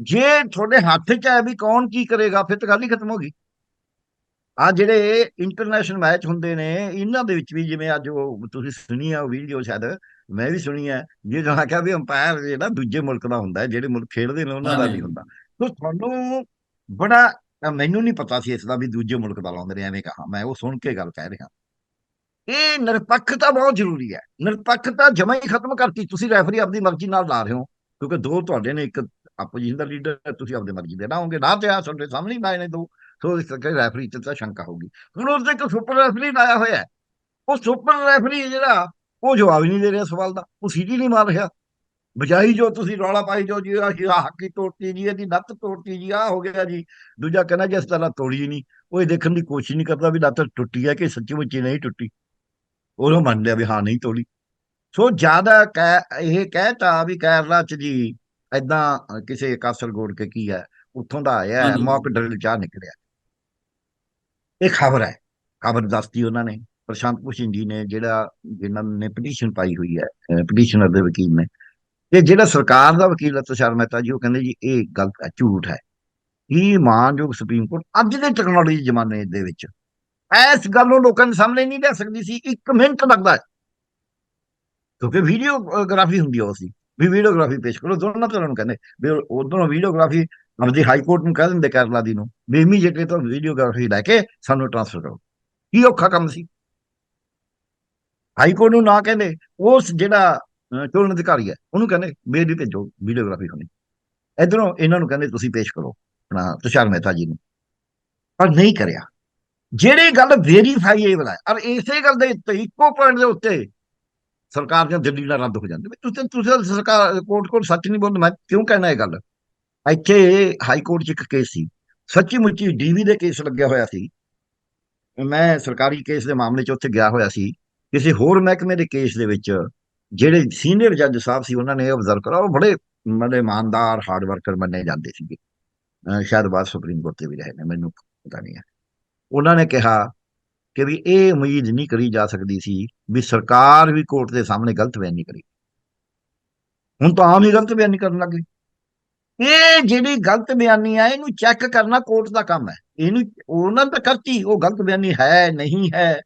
ਜੇ ਤੁਹਾਡੇ ਹੱਥ 'ਚ ਹੈ ਵੀ ਕੌਣ ਕੀ ਕਰੇਗਾ, ਫਿਰ ਤਾਂ ਗੱਲ ਹੀ ਖਤਮ ਹੋ ਗਈ। ਆ ਜਿਹੜੇ ਇੰਟਰਨੈਸ਼ਨਲ ਮੈਚ ਹੁੰਦੇ ਨੇ ਇਹਨਾਂ ਦੇ ਵਿੱਚ ਵੀ ਜਿਵੇਂ ਅੱਜ ਉਹ ਤੁਸੀਂ ਸੁਣੀ ਆ ਵੀਡੀਓ ਸ਼ਾਇਦ ਮੈਂ ਵੀ ਸੁਣੀ ਹੈ ਜੇ ਜਣਾ ਕਿਹਾ ਵੀ ਅੰਪਾਇਰ ਜਿਹੜਾ ਦੂਜੇ ਮੁਲਕ ਦਾ ਹੁੰਦਾ ਜਿਹੜੇ ਮੁਲਕ ਖੇਡਦੇ ਨੇ ਉਹਨਾਂ ਦਾ। ਨਹੀਂ ਹੁੰਦਾ। ਸੋ ਤੁਹਾਨੂੰ ਬੜਾ ਮੈਨੂੰ ਨਹੀਂ ਪਤਾ ਸੀ ਇਸ ਦਾ ਵੀ ਦੂਜੇ ਮੁਲਕ ਦਾ ਲਾਉਂਦੇ ਨੇ ਐਵੇਂ ਕਹਾ ਮੈਂ ਉਹ ਸੁਣ ਕੇ ਗੱਲ ਕਹਿ ਰਿਹਾ। ਇਹ ਨਿਰਪੱਖਤਾ ਬਹੁਤ ਜ਼ਰੂਰੀ ਹੈ। ਨਿਰਪੱਖਤਾ ਜਮਾ ਹੀ ਖਤਮ ਕਰਤੀ ਤੁਸੀਂ ਰੈਫਰੀ ਆਪਦੀ ਮਰਜ਼ੀ ਨਾਲ ਲਾ ਰਹੇ ਹੋ ਕਿਉਂਕਿ ਦੋ ਤੁਹਾਡੇ ਨੇ ਇੱਕ ਆਪੋਜੀਸ਼ਨ ਦਾ ਲੀਡਰ ਤੁਸੀਂ ਆਪਦੀ ਮਰਜ਼ੀ ਦੇ ਲਾਓਗੇ ਨਾ ਤੇ ਆ ਤੁਹਾਡੇ ਸਾਹਮਣੇ ਲਾਏ ਨੇ ਦੋ। ਸੋ ਇਸ ਕਰਕੇ ਰੈਫਰੀ ਤੇ ਤਾਂ ਸ਼ੰਕਾ ਹੋਗੀ ਹੁਣ ਉਸ ਤੇ ਇੱਕ ਸੁਪਰ ਰੈਫਰੀ ਲਾਇਆ ਹੋਇਆ ਹੈ। ਉਹ ਸੁਪਰ ਰੈਫਰੀ ਜਿਹੜਾ ਉਹ ਜਵਾਬ ਹੀ ਨਹੀਂ ਦੇ ਰਿਹਾ ਸਵਾਲ ਦਾ ਉਹ ਸੀਟੀ ਨਹੀਂ ਮਾਰ ਰਿਹਾ ਬਜਾਈ ਜੋ ਤੁਸੀਂ ਰੌਲਾ ਪਾਈ ਜੋ ਜੀ ਆਹ ਹਾਕੀ ਤੋੜਤੀ ਜੀ ਇਹਦੀ ਲੱਤ ਤੋੜਤੀ ਜੀ ਆ ਹੋ ਗਿਆ ਜੀ ਦੂਜਾ ਕਹਿੰਦਾ ਜੀ ਇਸ ਤਰ੍ਹਾਂ ਤੋੜੀ ਨਹੀਂ ਉਹ ਇਹ ਦੇਖਣ ਦੀ ਕੋਸ਼ਿਸ਼ ਨਹੀਂ ਕਰਦਾ ਵੀ ਲੱਤ ਟੁੱਟੀ ਹੈ ਕਿ ਸੱਚੀ ਮੁੱਚੀ ਨਹੀਂ ਟੁੱਟੀ ਉਹਨੂੰ ਮੰਨ ਲਿਆ ਵੀ ਹਾਂ ਨਹੀਂ ਤੋੜੀ ਸੋ ਜ਼ਿਆਦਾ ਕਹਿ ਇਹ ਕਹਿਤਾ ਵੀ ਕੇਰਲਾ ਚ ਜੀ ਐਦਾਂ ਕਿਸੇ ਕਾਸਰਗੋਡ ਕੇ ਕੀ ਹੈ ਉੱਥੋਂ ਦਾ ਆਇਆ। ਮੌਕ ਡਰਿਲ ਚਾਹ ਨਿਕਲਿਆ ਇਹ ਖਬਰ ਹੈ। ਖਬਰ ਦੱਸਤੀ ਉਹਨਾਂ ਨੇ। ਪ੍ਰਸ਼ਾਂਤ ਭੂਸ਼ਣ ਜੀ ਨੇ ਜਿਹੜਾ ਜਿਨ੍ਹਾਂ ਨੇ ਪਟੀਸ਼ਨ ਪਾਈ ਹੋਈ ਹੈ ਪਟੀਸ਼ਨਰ ਦੇ ਵਕੀਲ ਨੇ, ਤੇ ਜਿਹੜਾ ਸਰਕਾਰ ਦਾ ਵਕੀਲ ਹੈ ਤੁਸ਼ਾਰ ਮਹਿਤਾ ਜੀ, ਉਹ ਕਹਿੰਦੇ ਜੀ ਇਹ ਗਲਤ ਹੈ, ਝੂਠ ਹੈ। ਇਹ ਮਾਨਯੋਗ ਸੁਪਰੀਮ ਕੋਰਟ ਅੱਜ ਦੇ ਟੈਕਨੋਲੋਜੀ ਜ਼ਮਾਨੇ ਦੇ ਵਿੱਚ ਇਸ ਗੱਲ ਨੂੰ ਲੋਕਾਂ ਦੇ ਸਾਹਮਣੇ ਨਹੀਂ ਲੈ ਸਕਦੀ ਸੀ, ਇੱਕ ਮਿੰਟ ਲੱਗਦਾ ਕਿਉਂਕਿ ਵੀਡੀਓਗ੍ਰਾਫੀ ਹੁੰਦੀ ਹੋ ਸੀ। ਵੀ ਵੀਡੀਓਗ੍ਰਾਫੀ ਪੇਸ਼ ਕਰੋ, ਦੋਨਾਂ ਤਰ੍ਹਾਂ ਨੂੰ ਕਹਿੰਦੇ। ਵੀ ਉਧਰੋਂ ਵੀਡੀਓਗ੍ਰਾਫੀ ਆਪਦੀ ਹਾਈ ਕੋਰਟ ਨੂੰ ਕਹਿ ਦਿੰਦੇ ਕੇਰਲਾ ਦੀ ਨੂੰ, ਵੀ ਇਮੀਡੀਏਟਲੀ ਤੁਹਾਨੂੰ ਵੀਡੀਓਗ੍ਰਾਫੀ ਲੈ ਕੇ ਸਾਨੂੰ ਟ੍ਰਾਂਸਫਰ ਕਰੋ। ਕੀ ਔਖਾ ਕੰਮ ਸੀ? ਹਾਈ ਕੋਰਟ ਨੂੰ ਨਾ ਕਹਿੰਦੇ, ਉਸ ਜਿਹੜਾ ਚੋਣ ਅਧਿਕਾਰੀ ਹੈ, ਉਹਨੂੰ ਕਹਿੰਦੇ, ਮੇਰੀ ਭੇਜੋ ਵੀਡੀਓਗ੍ਰਾਫੀ ਹੋਣੀ। ਇਧਰੋਂ ਇਹਨਾਂ ਨੂੰ ਕਹਿੰਦੇ, ਤੁਸੀਂ ਪੇਸ਼ ਕਰੋ ਆਪਣਾ ਤੁਸ਼ਾਰ ਮਹਿਤਾ ਜੀ ਨੂੰ। ਪਰ ਨਹੀਂ ਕਰਿਆ। ਜਿਹੜੇ ਗੱਲ ਵੈਰੀਫਾਈਏਬਲ ਹੈ, ਔਰ ਇਸੇ ਗੱਲ ਦੇ ਉੱਤੇ, ਇੱਕੋ ਪੁਆਇੰਟ ਦੇ ਉੱਤੇ ਸਰਕਾਰ ਦੀਆਂ ਨਾਲ ਰੱਦ ਹੋ ਜਾਂਦੀਆਂ ਤੁਸੀਂ ਤੁਸੀਂ ਸਰਕਾਰ ਕੋਰਟ ਕੋਲ ਸੱਚ ਨਹੀਂ ਬੋਲਦੇ, ਮੈਂ ਕਿਉਂ ਕਹਿਣਾ ਇਹ ਗੱਲ? ਇੱਥੇ ਹਾਈ ਕੋਰਟ 'ਚ ਇੱਕ ਕੇਸ ਸੀ। ਸੱਚੀ ਮੁੱਚੀ ਡੀਵੀ ਦੇ ਕੇਸ ਲੱਗਿਆ ਹੋਇਆ ਸੀ। ਮੈਂ ਸਰਕਾਰੀ ਕੇਸ ਦੇ ਮਾਮਲੇ 'ਚ ਉੱਥੇ ਗਿਆ ਹੋਇਆ ਸੀ। ਕਿਸੇ ਹੋਰ ਮਹਿਕਮੇ ਦੇ ਕੇਸ ਦੇ ਵਿੱਚ ਜਿਹੜੇ ਸੀਨੀਅਰ ਜੱਜ ਸਾਹਿਬ ਸੀ, ਉਹਨਾਂ ਨੇ ਇਹ ਅਬਜ਼ਰਵ ਕਰਾ ਉਹ ਬੜੇ ਮਤਲਬ ਇਮਾਨਦਾਰ ਹਾਰਡ ਵਰਕਰ ਮੰਨੇ ਜਾਂਦੇ ਸੀਗੇ। ਸ਼ਾਇਦ ਬਾਅਦ ਸੁਪਰੀਮ ਕੋਰਟ ਤੇ ਵੀ ਰਹੇ ਨੇ, ਮੈਨੂੰ ਪਤਾ ਨਹੀਂ ਹੈ। ਉਹਨਾਂ ਨੇ ਕਿਹਾ ਕਿ ਵੀ ਇਹ ਉਮੀਦ ਨਹੀਂ ਕਰੀ ਜਾ ਸਕਦੀ ਸੀ ਵੀ ਸਰਕਾਰ ਵੀ ਕੋਰਟ ਦੇ ਸਾਹਮਣੇ ਗਲਤ ਬਿਆਨੀ ਕਰੇ। ਹੁਣ ਤਾਂ ਆਮ ਹੀ ਗਲਤ ਬਿਆਨੀ ਕਰਨ ਲੱਗ ਗਈ। ਇਹ ਜਿਹੜੀ ਗਲਤ ਬਿਆਨੀ ਹੈ ਇਹਨੂੰ ਚੈੱਕ ਕਰਨਾ ਕੋਰਟ ਦਾ ਕੰਮ ਹੈ। ਇਹਨੂੰ, ਉਹਨਾਂ ਤਾਂ ਕਰਤੀ ਉਹ ਗਲਤ ਬਿਆਨੀ ਹੈ, ਨਹੀਂ ਹੈ।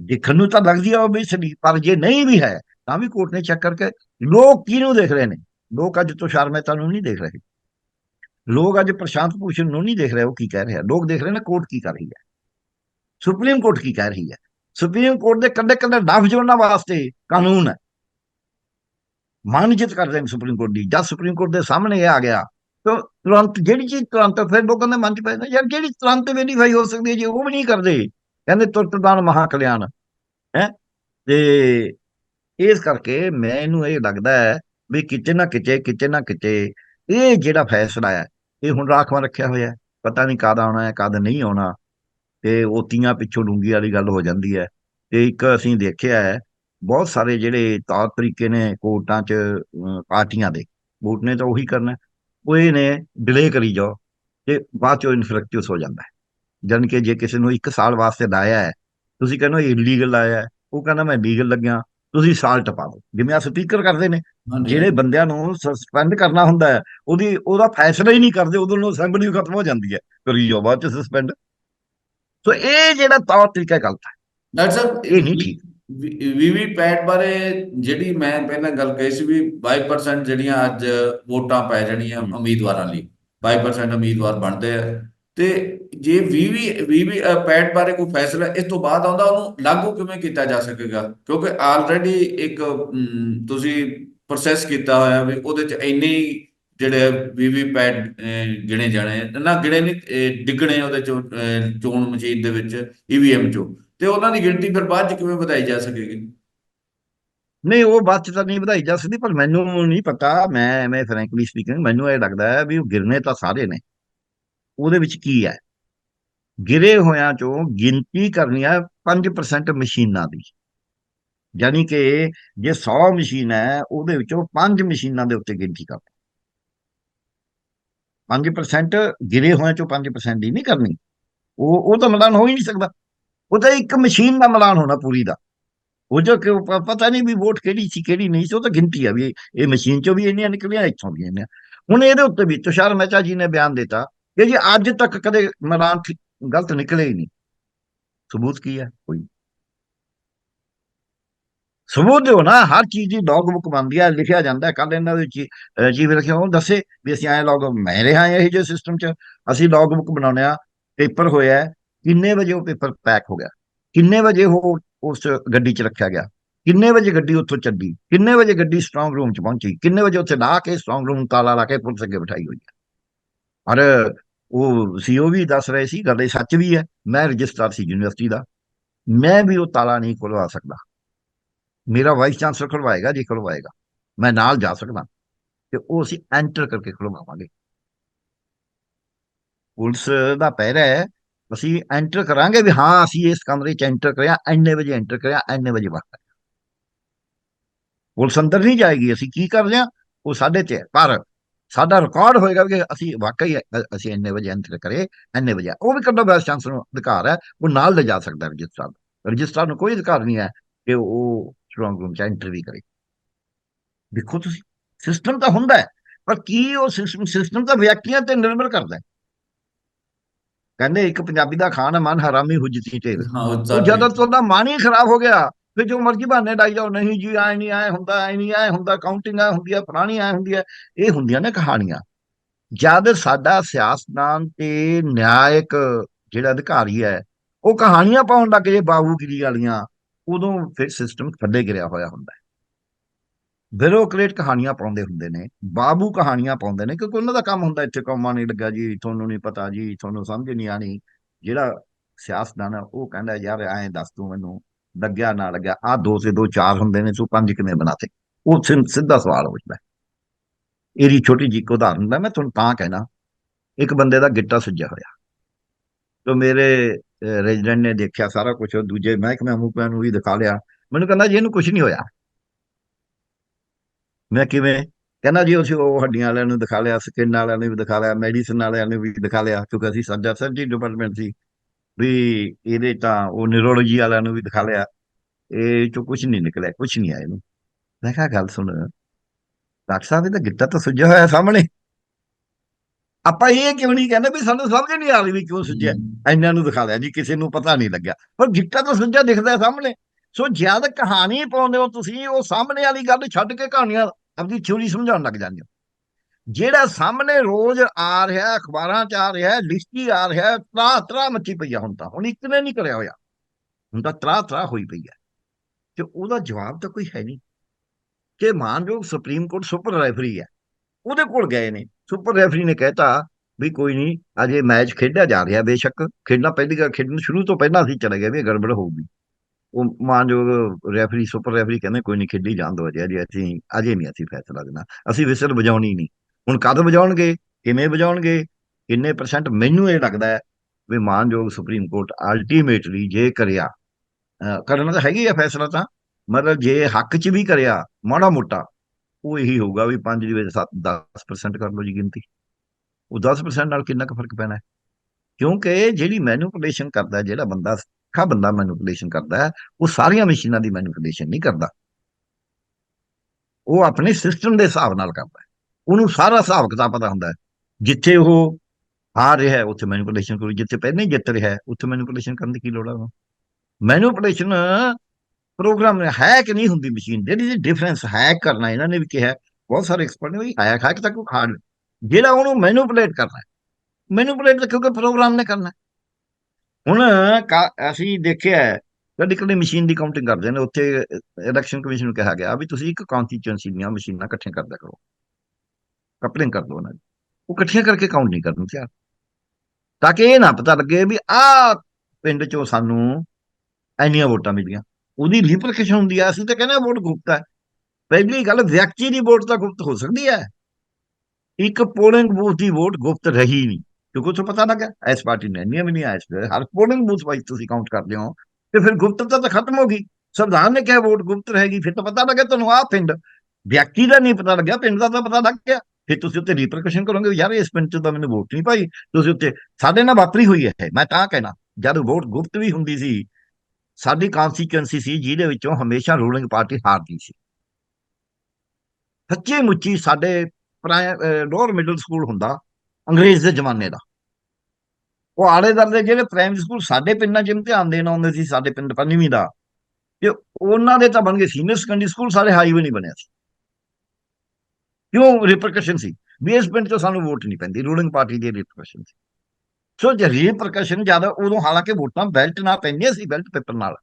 ਦੇਖਣ ਨੂੰ ਤਾਂ ਲੱਗਦੀ ਆ ਓਬਵੀਅਸਲੀ ਪਰ ਜੇ ਨਹੀਂ ਵੀ ਹੈ, ਤਾਂ ਵੀ ਕੋਰਟ ਨੇ ਚੈੱਕ ਕਰਕੇ, ਲੋਕ ਕਿਹਨੂੰ ਦੇਖ ਰਹੇ ਨੇ? ਲੋਕ ਅੱਜ ਤੁਸ਼ਾਰ ਮਹਿਤਾ ਨੂੰ ਨਹੀਂ ਦੇਖ ਰਹੇ। ਲੋਕ ਅੱਜ ਪ੍ਰਸ਼ਾਂਤ ਭੂਸ਼ਣ ਨੂੰ ਨਹੀਂ ਦੇਖ ਰਹੇ, ਉਹ ਕੀ ਕਹਿ ਰਿਹਾ? ਲੋਕ ਦੇਖ ਰਹੇ ਨੇ ਕੋਰਟ ਕੀ ਕਰ ਰਹੀ ਹੈ। ਸੁਪਰੀਮ ਕੋਰਟ ਕੀ ਕਹਿ ਰਹੀ ਹੈ? ਸੁਪਰੀਮ ਕੋਰਟ ਦੇ ਕੱਲੇ ਕੱਲੇ ਡਫ ਜੋੜਨ ਵਾਸਤੇ ਕਾਨੂੰਨ ਹੈ। ਮਾਨਜਿਤ ਕਰਦੇ ਨੇ ਸੁਪਰੀਮ ਕੋਰਟ ਦੀ ਜਦ ਸੁਪਰੀਮ ਕੋਰਟ ਦੇ ਸਾਹਮਣੇ ਇਹ ਆ ਗਿਆ, ਤਾਂ ਤੁਰੰਤ ਜਿਹੜੀ ਚੀਜ਼ ਤੁਰੰਤ, ਫਿਰ ਲੋਕਾਂ ਦੇ ਮਨ ਚ ਪੈਂਦਾ ਯਾਰ ਜਿਹੜੀ ਤੁਰੰਤ ਵੈਰੀਫਾਈ ਹੋ ਸਕਦੀ ਹੈ ਜੇ, ਉਹ ਵੀ ਨਹੀਂ ਕਰਦੇ। ਕਹਿੰਦੇ ਤੁਰਤ ਦਾਨ ਮਹਾ ਕਲਿਆਣ ਹੈ? ਤੇ ਇਸ ਕਰਕੇ ਮੈਨੂੰ ਇਹ ਲੱਗਦਾ ਹੈ ਵੀ ਕਿਤੇ ਨਾ ਕਿਤੇ ਕਿਤੇ ਨਾ ਕਿਤੇ ਇਹ ਜਿਹੜਾ ਫੈਸਲਾ ਹੈ, ਇਹ ਹੁਣ ਰਾਖਵਾਂ ਰੱਖਿਆ ਹੋਇਆ ਹੈ। ਪਤਾ ਨਹੀਂ ਕਦ ਆਉਣਾ ਹੈ ਕਦ ਨਹੀਂ ਆਉਣਾ। ਤੇ ਉਹ ਤੀਆਂ ਪਿੱਛੋਂ ਡੂੰਗੀ ਵਾਲੀ ਗੱਲ ਹੋ ਜਾਂਦੀ ਹੈ। ਤੇ ਇੱਕ ਅਸੀਂ ਦੇਖਿਆ ਹੈ ਬਹੁਤ ਸਾਰੇ ਜਿਹੜੇ ਤੌਰ ਤਰੀਕੇ ਨੇ ਕੋਰਟਾਂ 'ਚ ਪਾਰਟੀਆਂ ਦੇ ਵੋਟ ਨੇ ਤਾਂ ਉਹੀ ਕਰਨਾ। ਹੈ। ਉਹ ਇਹ ਨੇ ਡਿਲੇ ਕਰੀ ਜਾਓ ਤੇ ਬਾਅਦ 'ਚੋਂ ਇਨਫਰੈਕਟਿਵਸ ਹੋ ਜਾਂਦਾ ਹੈ। ਜਾਣੀ ਕਿ ਜੇ ਕਿਸੇ ਨੂੰ 1 ਸਾਲ ਵਾਸਤੇ ਲਾਇਆ ਹੈ ਤੁਸੀਂ ਕਹਿੰਦੇ ਇਲੀਗਲ ਲਾਇਆ ਹੈ ਉਹ ਕਹਿੰਦਾ ਮੈਂ ਲੀਗਲ ਲੱਗਿਆ ਤੁਸੀਂ ਸਾਲਟ ਪਾ ਦਿਓ। ਜਿਵੇਂ ਆ ਸਪੀਕਰ ਕਰਦੇ ਨੇ ਜਿਹੜੇ ਬੰਦਿਆਂ ਨੂੰ ਸਸਪੈਂਡ ਕਰਨਾ ਹੁੰਦਾ ਹੈ ਉਹਦੀ ਉਹਦਾ ਫੈਸਲਾ ਹੀ ਨਹੀਂ ਕਰਦੇ ਉਦੋਂ ਨੂੰ ਅਸੈਂਬਲੀ ਖਤਮ ਹੋ ਜਾਂਦੀ ਹੈ। ਕਰੀ ਜਾਓ ਬਾਅਦ ਚ ਸਸਪੈਂਡ ਸੋ ਇਹ ਜਿਹੜਾ ਤੌਰ ਤਰੀਕਾ ਗਲਤ ਹੈ। ਡਾਕਟਰ ਸਾਹਿਬ ਇਹ ਨਹੀਂ ਠੀਕ। ਵੀਵੀ ਪੈਟ ਬਾਰੇ ਜਿਹੜੀ ਮੈਂ ਪਹਿਲਾਂ ਗੱਲ ਕਹੀ ਸੀ ਵੀ 22% ਜਿਹੜੀਆਂ ਅੱਜ ਵੋਟਾਂ ਪੈ ਜਾਣੀਆਂ। ਉਮੀਦਵਾਰਾਂ ਲਈ 22% ਉਮੀਦਵਾਰ ਬਣਦੇ ਆ ਤੇ ਜੇ ਵੀਵੀ ਵੀਵੀ ਪੈਟ ਬਾਰੇ ਕੋਈ ਫੈਸਲਾ ਇਸ ਤੋਂ ਬਾਅਦ ਆਉਂਦਾ ਉਹਨੂੰ ਲਾਗੂ ਕਿਵੇਂ ਕੀਤਾ ਜਾ ਸਕੇਗਾ ਕਿਉਂਕਿ ਆਲਰੇਡੀ ਇੱਕ ਤੁਸੀਂ ਪ੍ਰੋਸੈਸ ਕੀਤਾ ਹੋਇਆ ਵੀ ਉਹਦੇ ਚ ਇੰਨੇ ਜਿਹੜੇ ਵੀਵੀ ਪੈਟ ਗਿਣੇ ਜਾਣੇ। ਨਾ ਗਿਣੇ ਨਹੀਂ ਡਿੱਗਣੇ ਉਹਦੇ ਚੋਣ ਮਸ਼ੀਨ ਦੇ ਵਿੱਚ ਈਵੀਐਮ ਚੋਂ ਤੇ ਉਹਨਾਂ ਦੀ ਗਿਣਤੀ ਫਿਰ ਬਾਅਦ ਚ ਕਿਵੇਂ ਵਧਾਈ ਜਾ ਸਕੇਗੀ? ਨਹੀਂ, ਉਹ ਬਾਤ 'ਚ ਤਾਂ ਨਹੀਂ ਵਧਾਈ ਜਾ ਸਕਦੀ, ਪਰ ਮੈਨੂੰ ਨਹੀਂ ਪਤਾ, ਮੈਂ ਮੈਂ ਫਰੈਂਕਲੀ ਸਪੀਕਿੰਗ ਮੈਨੂੰ ਇਹ ਲੱਗਦਾ ਹੈ ਵੀ ਉਹ ਗਿਰਨੇ ਤਾਂ ਸਾਰੇ ਨੇ। ਉਹਦੇ ਵਿੱਚ ਕੀ ਹੈ? ਗਿਰੇ ਹੋਇਆਂ ਚੋਂ ਗਿਣਤੀ ਕਰਨੀ ਹੈ 5% ਮਸ਼ੀਨਾਂ ਦੀ। ਯਾਨੀ ਕਿ ਜੇ 100 ਮਸ਼ੀਨ ਹੈ, ਉਹਦੇ ਵਿੱਚੋਂ 5 ਮਸ਼ੀਨਾਂ ਦੇ ਉੱਤੇ ਗਿਣਤੀ ਕਰ 5% ਗਿਰੇ ਹੋਇਆਂ ਚੋਂ 5% ਦੀ ਨਹੀਂ ਕਰਨੀ। ਉਹ ਉਹ ਤਾਂ ਮਿਲਾਨ ਹੋ ਹੀ ਨਹੀਂ ਸਕਦਾ। ਉਹ ਤਾਂ ਇੱਕ ਮਸ਼ੀਨ ਦਾ ਮਲਾਨ ਹੋਣਾ ਪੂਰੀ ਦਾ। ਉਹ ਜੋ ਕਿ ਪਤਾ ਨਹੀਂ ਵੀ ਵੋਟ ਕਿਹੜੀ ਸੀ, ਕਿਹੜੀ ਨਹੀਂ ਸੀ, ਉਹ ਤਾਂ ਗਿਣਤੀ ਆ ਵੀ ਇਹ- ਮਸ਼ੀਨ ਚੋਂ ਵੀ ਇੰਨੀਆਂ ਨਿਕਲੀਆਂ, ਇੱਥੋਂ ਵੀ ਇੰਨੀਆਂ। ਹੁਣ ਇਹਦੇ ਉੱਤੇ ਵੀ ਤੁਸ਼ਾਰ ਮਹਿਤਾ ਜੀ ਨੇ ਬਿਆਨ ਦਿੱਤਾ ਕਿ ਜੀ ਅੱਜ ਤੱਕ ਕਦੇ ਮਲਾਨ ਗਲਤ ਨਿਕਲੇ ਹੀ ਨਹੀਂ। ਸਬੂਤ ਕੀ ਹੈ? ਕੋਈ ਸਬੂਤ ਦਿਓ ਨਾ, ਹਰ ਚੀਜ਼ ਦੀ ਲੌਗ ਬੁੱਕ ਬਣਦੀ ਹੈ ਲਿਖਿਆ ਜਾਂਦਾ ਕੱਲ ਇਹਨਾਂ ਦੇ ਜੀ ਵੀ ਲਿਖਿਆ ਉਹ ਦੱਸੇ ਵੀ ਅਸੀਂ ਐ ਲੌਗ ਮੈਂ ਰਿਹਾ ਇਹ ਜਿਹੇ ਸਿਸਟਮ 'ਚ, ਅਸੀਂ ਲੌਗ ਬੁੱਕ ਬਣਾਉਂਦੇ ਆ ਪੇਪਰ ਹੋਇਆ ਕਿੰਨੇ ਵਜੇ ਉਹ ਪੇਪਰ ਪੈਕ ਹੋ ਗਿਆ? ਕਿੰਨੇ ਵਜੇ ਉਹ ਉਸ ਗੱਡੀ 'ਚ ਰੱਖਿਆ ਗਿਆ? ਕਿੰਨੇ ਵਜੇ ਗੱਡੀ ਉੱਥੋਂ ਚੱਲੀ? ਕਿੰਨੇ ਵਜੇ ਗੱਡੀ ਸਟਰੋਂਗ ਰੂਮ 'ਚ ਪਹੁੰਚੀ? ਕਿੰਨੇ ਵਜੇ ਉੱਥੇ ਲਾ ਕੇ ਸਟਰੋਂਗ ਰੂਮ ਤਾਲਾ ਲਾ ਕੇ ਪੁਲਿਸ ਅੱਗੇ ਬਿਠਾਈ ਹੋਈ ਹੈ? ਔਰ ਉਹ ਸੀਓ ਵੀ ਦੱਸ ਰਹੇ ਸੀ, ਗੱਲ ਇਹ ਸੱਚ ਵੀ ਹੈ, ਮੈਂ ਰਜਿਸਟਰ ਸੀ ਯੂਨੀਵਰਸਿਟੀ ਦਾ, ਮੈਂ ਵੀ ਉਹ ਤਾਲਾ ਨਹੀਂ ਖੁਲਵਾ ਸਕਦਾ। ਮੇਰਾ ਵਾਈਸ ਚਾਂਸਲਰ ਖੁਲਵਾਏਗਾ, ਜੀ ਖੁਲਵਾਏਗਾ, ਮੈਂ ਨਾਲ ਜਾ ਸਕਦਾ ਤੇ ਉਹ ਅਸੀਂ ਐਂਟਰ ਕਰਕੇ ਖੁਲਵਾਵਾਂਗੇ। ਪੁਲਿਸ ਦਾ ਪਹਿਰਾ ਹੈ ਅਸੀਂ ਐਂਟਰ ਕਰਾਂਗੇ ਵੀ ਹਾਂ, ਅਸੀਂ ਇਸ ਕਮਰੇ 'ਚ ਐਂਟਰ ਕਰਿਆ ਐਨੇ ਵਜੇ ਐਂਟਰ ਕਰਿਆ ਐਨੇ ਵਜੇ ਬਾਹਰ ਪੁਲਿਸ ਅੰਦਰ ਨਹੀਂ ਜਾਏਗੀ, ਅਸੀਂ ਕੀ ਕਰ ਰਹੇ ਹਾਂ? ਉਹ ਸਾਡੇ ਤੇ ਹੈ। ਪਰ ਸਾਡਾ ਰਿਕਾਰਡ ਹੋਏਗਾ ਕਿ ਅਸੀਂ ਵਾਕਈ ਅ- ਅਸੀਂ ਇੰਨੇ ਵਜੇ ਐਂਟਰ ਕਰੇ, ਇੰਨੇ ਵਜੇ ਉਹ ਵੀ ਕੱਢੋ ਵਾਈਸ ਚਾਂਸਲਰ ਨੂੰ ਅਧਿਕਾਰ ਹੈ, ਉਹ ਨਾਲ ਲਿਜਾ ਸਕਦਾ ਰਜਿਸਟਰ ਰਜਿਸਟਰ ਨੂੰ ਕੋਈ ਅਧਿਕਾਰ ਨਹੀਂ ਹੈ ਕਿ ਉਹ ਸਟਰੋਂਗ ਰੂਮ 'ਚ ਐਂਟਰ ਵੀ ਕਰੇ। ਦੇਖੋ ਤੁਸੀਂ ਸਿਸਟਮ ਤਾਂ ਹੁੰਦਾ ਹੈ, ਪਰ ਕੀ ਉਹ ਸਿਸਟਮ ਸਿਸਟਮ ਤਾਂ ਵਿਅਕਤੀਆਂ ਤੇ ਨਿਰਭਰ ਕਰਦਾ ਹੈ। ਕਹਿੰਦੇ ਇੱਕ ਪੰਜਾਬੀ ਦਾ ਖਾਨ ਹੈ ਮਨ ਹਰਾਮੀ ਹੁਜਤੀ ਹਾਂ ਉਹ ਜਦੋਂ ਤੁਹਾਡਾ ਮਨ ਹੀ ਖਰਾਬ ਹੋ ਗਿਆ ਫਿਰ ਜੋ ਮਰਜ਼ੀ ਬਹਾਨੇ ਲਾਈ ਜਾਓ ਨਹੀਂ ਜੀ ਐ ਨਹੀਂ ਐ ਹੁੰਦਾ ਐ ਨਹੀਂ ਐ ਹੁੰਦਾ ਕਾਊਂਟਿੰਗ ਐ ਹੁੰਦੀ ਐ ਪੁਰਾਣੀ ਐ ਹੁੰਦੀ ਐ ਇਹ ਹੁੰਦੀਆਂ ਨੇ ਕਹਾਣੀਆਂ। ਜਦ ਸਾਡਾ ਸਿਆਸਤਦਾਨ ਤੇ ਨਿਆਇਕ ਜਿਹੜਾ ਅਧਿਕਾਰੀ ਹੈ ਉਹ ਕਹਾਣੀਆਂ ਪਾਉਣ ਲੱਗ ਜੇ ਬਾਬੂਗਿਰੀ ਵਾਲੀਆਂ ਉਦੋਂ ਫਿਰ ਸਿਸਟਮ ਥੱਲੇ ਗਿਰਿਆ ਹੋਇਆ ਹੁੰਦਾ ਬਿਊਰੋਕਰੇਟ ਕਹਾਣੀਆਂ ਪਾਉਂਦੇ ਹੁੰਦੇ ਨੇ, ਬਾਬੂ ਕਹਾਣੀਆਂ ਪਾਉਂਦੇ ਨੇ, ਕਿਉਂਕਿ ਉਹਨਾਂ ਦਾ ਕੰਮ ਹੁੰਦਾ ਇੱਥੇ ਕੰਮਾਂ ਨਹੀਂ ਲੱਗਾ ਜੀ, ਤੁਹਾਨੂੰ ਨਹੀਂ ਪਤਾ ਜੀ, ਤੁਹਾਨੂੰ ਸਮਝ ਨਹੀਂ ਆਣੀ ਜਿਹੜਾ ਸਿਆਸਤਦਾਨ ਉਹ ਕਹਿੰਦਾ ਯਾਰ ਐਂ ਦੱਸ ਤੂੰ ਮੈਨੂੰ, ਲੱਗਿਆ ਨਾ ਲੱਗਿਆ, ਆ ਦੋ ਸੇ ਦੋ ਚਾਰ ਹੁੰਦੇ ਨੇ ਤੂੰ ਪੰਜ ਕਿਵੇਂ ਬਣਾਤੇ? ਉਹ ਸਿੱਧਾ ਸਵਾਲ ਪੁੱਛਦਾ ਇਹਦੀ ਛੋਟੀ ਜਿਹੀ ਇੱਕ ਉਦਾਹਰਨ ਦਾ ਮੈਂ ਤੁਹਾਨੂੰ ਤਾਂ ਕਹਿਣਾ, ਇੱਕ ਬੰਦੇ ਦਾ ਗਿੱਟਾ ਸੁੱਜਿਆ ਹੋਇਆ। ਤੋ ਮੇਰੇ ਰੈਜ਼ੀਡੈਂਟ ਨੇ ਦੇਖਿਆ ਸਾਰਾ ਕੁਝ ਦੂਜੇ ਮਹਿਕਮੇ ਮੁਕਮਿਆਂ ਨੂੰ ਵੀ ਦਿਖਾ ਲਿਆ। ਮੈਨੂੰ ਕਹਿੰਦਾ ਜੀ ਇਹਨੂੰ ਕੁਝ ਨਹੀਂ ਹੋਇਆ। ਮੈਂ ਕਿਵੇਂ? ਕਹਿੰਦਾ ਜੀ ਅਸੀਂ ਉਹ ਹੱਡੀਆਂ ਵਾਲਿਆਂ ਨੂੰ ਦਿਖਾ ਲਿਆ ਸਕਿਨ ਵਾਲਿਆਂ ਨੂੰ ਵੀ ਦਿਖਾ ਲਿਆ ਮੈਡੀਸਨ ਵਾਲਿਆਂ ਨੂੰ ਵੀ ਦਿਖਾ ਲਿਆ ਕਿਉਂਕਿ ਅਸੀਂ ਸਾਡਾ ਸਰਜਰੀ ਡਿਪਾਰਟਮੈਂਟ ਸੀ ਵੀ ਇਹਦੇ ਤਾਂ ਉਹ ਨਿਊਰੋਲੋਜੀ ਵਾਲਿਆਂ ਨੂੰ ਵੀ ਦਿਖਾ ਲਿਆ। ਇਹ ਚੋਂ ਕੁਝ ਨਹੀਂ ਨਿਕਲਿਆ ਕੁਝ ਨਹੀਂ ਆਇਆ ਇਹਨੂੰ। ਮੈਂ ਕਿਹਾ ਗੱਲ ਸੁਣ ਡਾਕਟਰ ਸਾਹਿਬ ਇਹਦਾ ਗਿੱਟਾ ਤਾਂ ਸੁੱਜਿਆ ਹੋਇਆ ਸਾਹਮਣੇ। ਆਪਾਂ ਇਹ ਕਿਉਂ ਨਹੀਂ ਕਹਿੰਦੇ ਵੀ ਸਾਨੂੰ ਸਮਝ ਨਹੀਂ ਆ ਰਹੀ ਵੀ ਕਿਉਂ ਸੁੱਜਿਆ? ਇਹਨਾਂ ਨੂੰ ਦਿਖਾ ਲਿਆ ਜੀ ਕਿਸੇ ਨੂੰ ਪਤਾ ਨਹੀਂ ਲੱਗਿਆ। ਪਰ ਗਿੱਟਾ ਤਾਂ ਸੁੱਜਾ ਦਿਖਦਾ ਸਾਹਮਣੇ। ਸੋ ਜਦ ਕਹਾਣੀ ਪਾਉਂਦੇ ਹੋ ਤੁਸੀਂ ਉਹ ਸਾਹਮਣੇ ਵਾਲੀ ਗੱਲ ਛੱਡ ਕੇ ਕਹਾਣੀਆਂ ਆਪਣੀ ਥਿਊਰੀ ਸਮਝਾਉਣ ਲੱਗ ਜਾਂਦੇ ਹੋ। ਜਿਹੜਾ ਸਾਹਮਣੇ ਰੋਜ਼ ਆ ਰਿਹਾ, ਅਖਬਾਰਾਂ 'ਚ ਆ ਰਿਹਾ ਲਿਸਟੀ ਆ ਰਿਹਾ ਤਰਾ ਤਰਾ ਮੱਚੀ ਪਈ ਆ ਹੁਣ ਤਾਂ। ਹੁਣ ਇੱਕ ਨੇ ਨਹੀਂ ਕਰਿਆ ਹੋਇਆ। ਹੁਣ ਤਾਂ ਤਰਾ ਤਰਾ ਹੋਈ ਪਈ ਹੈ ਤੇ ਉਹਦਾ ਜਵਾਬ ਤਾਂ ਕੋਈ ਹੈ ਨਹੀਂ। ਕਿ ਮਾਨਯੋਗ ਸੁਪਰੀਮ ਕੋਰਟ ਸੁਪਰ ਰੈਫਰੀ ਹੈ ਉਹਦੇ ਕੋਲ ਗਏ ਨੇ। ਸੁਪਰ ਰੈਫਰੀ ਨੇ ਕਹਿਤਾ ਵੀ ਕੋਈ ਨਹੀਂ, ਅਜੇ ਮੈਚ ਖੇਡਿਆ ਜਾ ਰਿਹਾ ਬੇਸ਼ੱਕ। ਖੇਡਣਾ ਪਹਿਲੀ ਗੱਲ ਖੇਡਣ ਸ਼ੁਰੂ ਤੋਂ ਪਹਿਲਾਂ ਅਸੀਂ ਚਲੇ ਗਏ ਵੀ ਗੜਬੜ ਹੋਊਗੀ। ਉਹ ਮਾਨਯੋਗ ਰੈਫਰੀ, ਸੁਪਰ ਰੈਫਰੀ ਕਹਿੰਦੇ ਕੋਈ ਨਹੀਂ ਖੇਡੀ ਜਾਣ ਦੋ ਅਜੇ ਅਜੇ ਅਸੀਂ, ਅਜੇ ਨਹੀਂ ਅਸੀਂ ਫੈਸਲਾ ਦੇਣਾ। ਅਸੀਂ ਵਿਸਲ ਵਜਾਉਣੀ ਨਹੀਂ ਹੁਣ ਕਦ ਵਜਾਉਣਗੇ? ਕਿਵੇਂ ਵਜਾਉਣਗੇ? ਕਿੰਨੇ ਪਰਸੈਂਟ ਮੈਨੂੰ ਇਹ ਲੱਗਦਾ ਹੈ ਵੀ ਮਾਨਯੋਗ ਸੁਪਰੀਮ ਕੋਰਟ ਅਲਟੀਮੇਟਲੀ ਜੇ ਕਰਿਆ ਕਰਨਾ ਤਾਂ ਹੈਗੀ ਆ ਫੈਸਲਾ ਤਾਂ, ਮਤਲਬ ਜੇ ਹੱਕ 'ਚ ਵੀ ਕਰਿਆ, ਮਾੜਾ ਮੋਟਾ, ਉਹ ਇਹੀ ਹੋਊਗਾ ਵੀ 5 ਦੀ ਵਿੱਚ 7 10% ਕਰ ਲਓ ਜੀ ਗਿਣਤੀ। ਉਹ 10% ਨਾਲ ਕਿੰਨਾ ਕੁ ਫ਼ਰਕ ਪੈਣਾ ਹੈ? ਕਿਉਂਕਿ ਜਿਹੜੀ ਮੈਨੂਪੂਲੇਸ਼ਨ ਕਰਦਾ, ਜਿਹੜਾ ਬੰਦਾ ਸਿੱਖਾ ਬੰਦਾ ਮੈਨੂਪੂਲੇਸ਼ਨ ਕਰਦਾ ਹੈ, ਉਹ ਸਾਰੀਆਂ ਮਸ਼ੀਨਾਂ ਦੀ ਮੈਨੂਪੂਲੇਸ਼ਨ ਨਹੀਂ ਕਰਦਾ। ਉਹ ਆਪਣੇ ਸਿਸਟਮ ਦੇ ਹਿਸਾਬ ਨਾਲ ਕਰਦਾ ਹੈ। ਉਹਨੂੰ ਸਾਰਾ ਹਿਸਾਬ ਕਿਤਾਬ ਪਤਾ ਹੁੰਦਾ ਹੈ। ਜਿੱਥੇ ਉਹ ਹਾਰ ਰਿਹਾ ਹੈ, ਉੱਥੇ ਮੈਨੀਪੂਲੇਸ਼ਨ ਕਰੂ। ਜਿੱਥੇ ਪਹਿਲਾਂ ਹੀ ਜਿੱਤ ਰਿਹਾ ਹੈ, ਉੱਥੇ ਮੈਨੀਪੂਲੇਸ਼ਨ ਕਰਨ ਦੀ ਕੀ ਲੋੜ ਹੈ ਉਹਨੂੰ? ਮੈਨੀਪੂਲੇਸ਼ਨ ਪ੍ਰੋਗਰਾਮ ਹੈ ਕਿ ਨਹੀਂ ਹੁੰਦੀ ਮਸ਼ੀਨ ਜਿਹੜੀ ਡਿਫਰੈਂਸ ਹੈਕ ਕਰਨਾ, ਇਹਨਾਂ ਨੇ ਵੀ ਕਿਹਾ ਬਹੁਤ ਸਾਰੇ ਐਕਸਪਰਟ ਨੇ ਵੀ ਹੈਕ ਹੈਕ ਤੱਕ ਖਾੜ ਜਿਹੜਾ ਉਹਨੂੰ ਮੈਨੀਪੂਲੇਟ ਕਰਨਾ ਹੈ। ਮੈਨੀਪੂਲੇਟ ਕਿਉਂਕਿ ਪ੍ਰੋਗਰਾਮ ਨੇ ਕਰਨਾ ਹੁਣ ਕਾ- ਅਸੀਂ ਦੇਖਿਆ ਹੈ ਕਦੀ ਕਦੀ ਮਸ਼ੀਨ ਦੀ ਕਾਊਂਟਿੰਗ ਕਰਦੇ ਨੇ, ਉੱਥੇ ਇਲੈਕਸ਼ਨ ਕਮਿਸ਼ਨ ਨੂੰ ਕਿਹਾ ਗਿਆ ਵੀ ਤੁਸੀਂ ਇੱਕ ਕਨਸਟੀਚੁਐਂਸੀ ਦੀਆਂ ਮਸ਼ੀਨਾਂ ਇਕੱਠੀਆਂ ਕਰਦਾ ਕਰੋ। ਕਪਲਿੰਗ ਕਰ ਦਿਓ ਉਹਨਾਂ ਦੀ। ਉਹ ਇਕੱਠੀਆਂ ਕਰਕੇ ਕਾਊਂਟ ਨਹੀਂ ਕਰਨ ਤਿਆਰ। ਤਾਂ ਕਿ ਇਹ ਨਾ ਪਤਾ ਲੱਗੇ ਵੀ ਆਹ ਪਿੰਡ ਚੋਂ ਸਾਨੂੰ ਇੰਨੀਆਂ ਵੋਟਾਂ ਮਿਲੀਆਂ। ਉਹਦੀ ਰਿਪਰਕਸ਼ਨ ਹੁੰਦੀ ਆ, ਅਸੀਂ ਤਾਂ ਕਹਿੰਦੇ ਵੋਟ ਗੁਪਤ ਹੈ। ਪਹਿਲੀ ਗੱਲ, ਵਿਅਕਤੀ ਦੀ ਵੋਟ ਤਾਂ ਗੁਪਤ ਹੋ ਸਕਦੀ ਹੈ। ਇੱਕ ਪੋਲਿੰਗ ਬੂਥ ਦੀ ਵੋਟ ਗੁਪਤ ਰਹੀ ਨਹੀਂ। ਕਿਉਂਕਿ ਉੱਥੋਂ ਪਤਾ ਲੱਗਾ ਇਸ ਪਾਰਟੀ ਨੇ ਇੰਨੀਆਂ ਵੀ ਨਹੀਂ ਆਇਆ ਇਸ ਵੇਲੇ। ਹਰ ਪੋਲਿੰਗ ਬੂਥ ਤੁਸੀਂ ਕਾਊਂਟ ਕਰਦੇ ਹੋ। ਤੇ ਫਿਰ ਗੁਪਤਤਾ ਤਾਂ ਖਤਮ ਹੋ ਗਈ। ਸੰਵਿਧਾਨ ਨੇ ਕਿਹਾ ਵੋਟ ਗੁਪਤ ਰਹੇਗੀ ਫਿਰ ਤਾਂ ਪਤਾ ਲੱਗਿਆ ਤੁਹਾਨੂੰ ਆਹ ਪਿੰਡ। ਵਿਅਕਤੀ ਦਾ ਨਹੀਂ ਪਤਾ ਲੱਗਿਆ, ਪਿੰਡ ਦਾ ਤਾਂ ਪਤਾ ਲੱਗ ਗਿਆ। ਫਿਰ ਤੁਸੀਂ ਉੱਤੇ ਰਿਪਰਕਸ਼ਨ ਕਰੋਗੇ ਯਾਰ ਇਸ ਪਿੰਡ 'ਚ ਤਾਂ ਮੈਨੂੰ ਵੋਟ ਨਹੀਂ ਪਾਈ ਤੁਸੀਂ ਉੱਤੇ ਸਾਡੇ ਨਾਲ ਵਾਪਰੀ ਹੋਈ ਹੈ। ਮੈਂ ਤਾਂ ਕਹਿਣਾ, ਜਦ ਵੋਟ ਗੁਪਤ ਵੀ ਹੁੰਦੀ ਸੀ, ਸਾਡੀ ਕਨਸਟੀਚੁਐਂਸੀ ਸੀ ਜਿਹਦੇ ਵਿੱਚੋਂ ਹਮੇਸ਼ਾ ਰੂਲਿੰਗ ਪਾਰਟੀ ਹਾਰਦੀ ਸੀ। ਸੱਚੇ ਮੁੱਚੀ ਸਾਡੇ ਲੋਅਰ ਮਿਡਲ ਸਕੂਲ ਹੁੰਦਾ। ਅੰਗਰੇਜ਼ ਦੇ ਜ਼ਮਾਨੇ ਦਾ। ਉਹ ਆਲੇ ਦਰ ਜਿਹੜੇ ਪ੍ਰਾਇਮਰੀ ਸਕੂਲ ਸਾਡੇ ਪਿੰਡਾਂ 'ਚ ਇਮਤਿਹਾਨ ਦੇਣ ਆਉਂਦੇ ਸੀ, ਸਾਡੇ ਪਿੰਡ ਪੰਜਵੀਂ ਦਾ। ਤੇ ਉਹਨਾਂ ਦੇ ਤਾਂ ਬਣ ਗਏ ਸੀਨੀਅਰ ਸੈਕੰਡਰੀ ਸਕੂਲ ਸਾਰੇ ਹਾਈਵੇ ਨਹੀਂ ਬਣਿਆ ਸੀ। ਕਿਉਂ? ਰਿਪਰਕਸ਼ਨ ਸੀ। ਵੀ ਪਿੰਡ ਤੋਂ ਸਾਨੂੰ ਵੋਟ ਨਹੀਂ ਪੈਂਦੀ ਰੂਲਿੰਗ ਪਾਰਟੀ ਦੀ ਰਿਪਰਕਸ਼ਨ ਸੀ। ਸੋ ਜੇ ਰਿਪਰਕਸ਼ਨ ਜ਼ਿਆਦਾ, ਉਦੋਂ ਹਾਲਾਂਕਿ ਵੋਟਾਂ ਬੈਲਟ ਨਾਲ ਪੈਂਦੀਆਂ ਸੀ ਬੈਲਟ ਪੇਪਰ ਨਾਲ।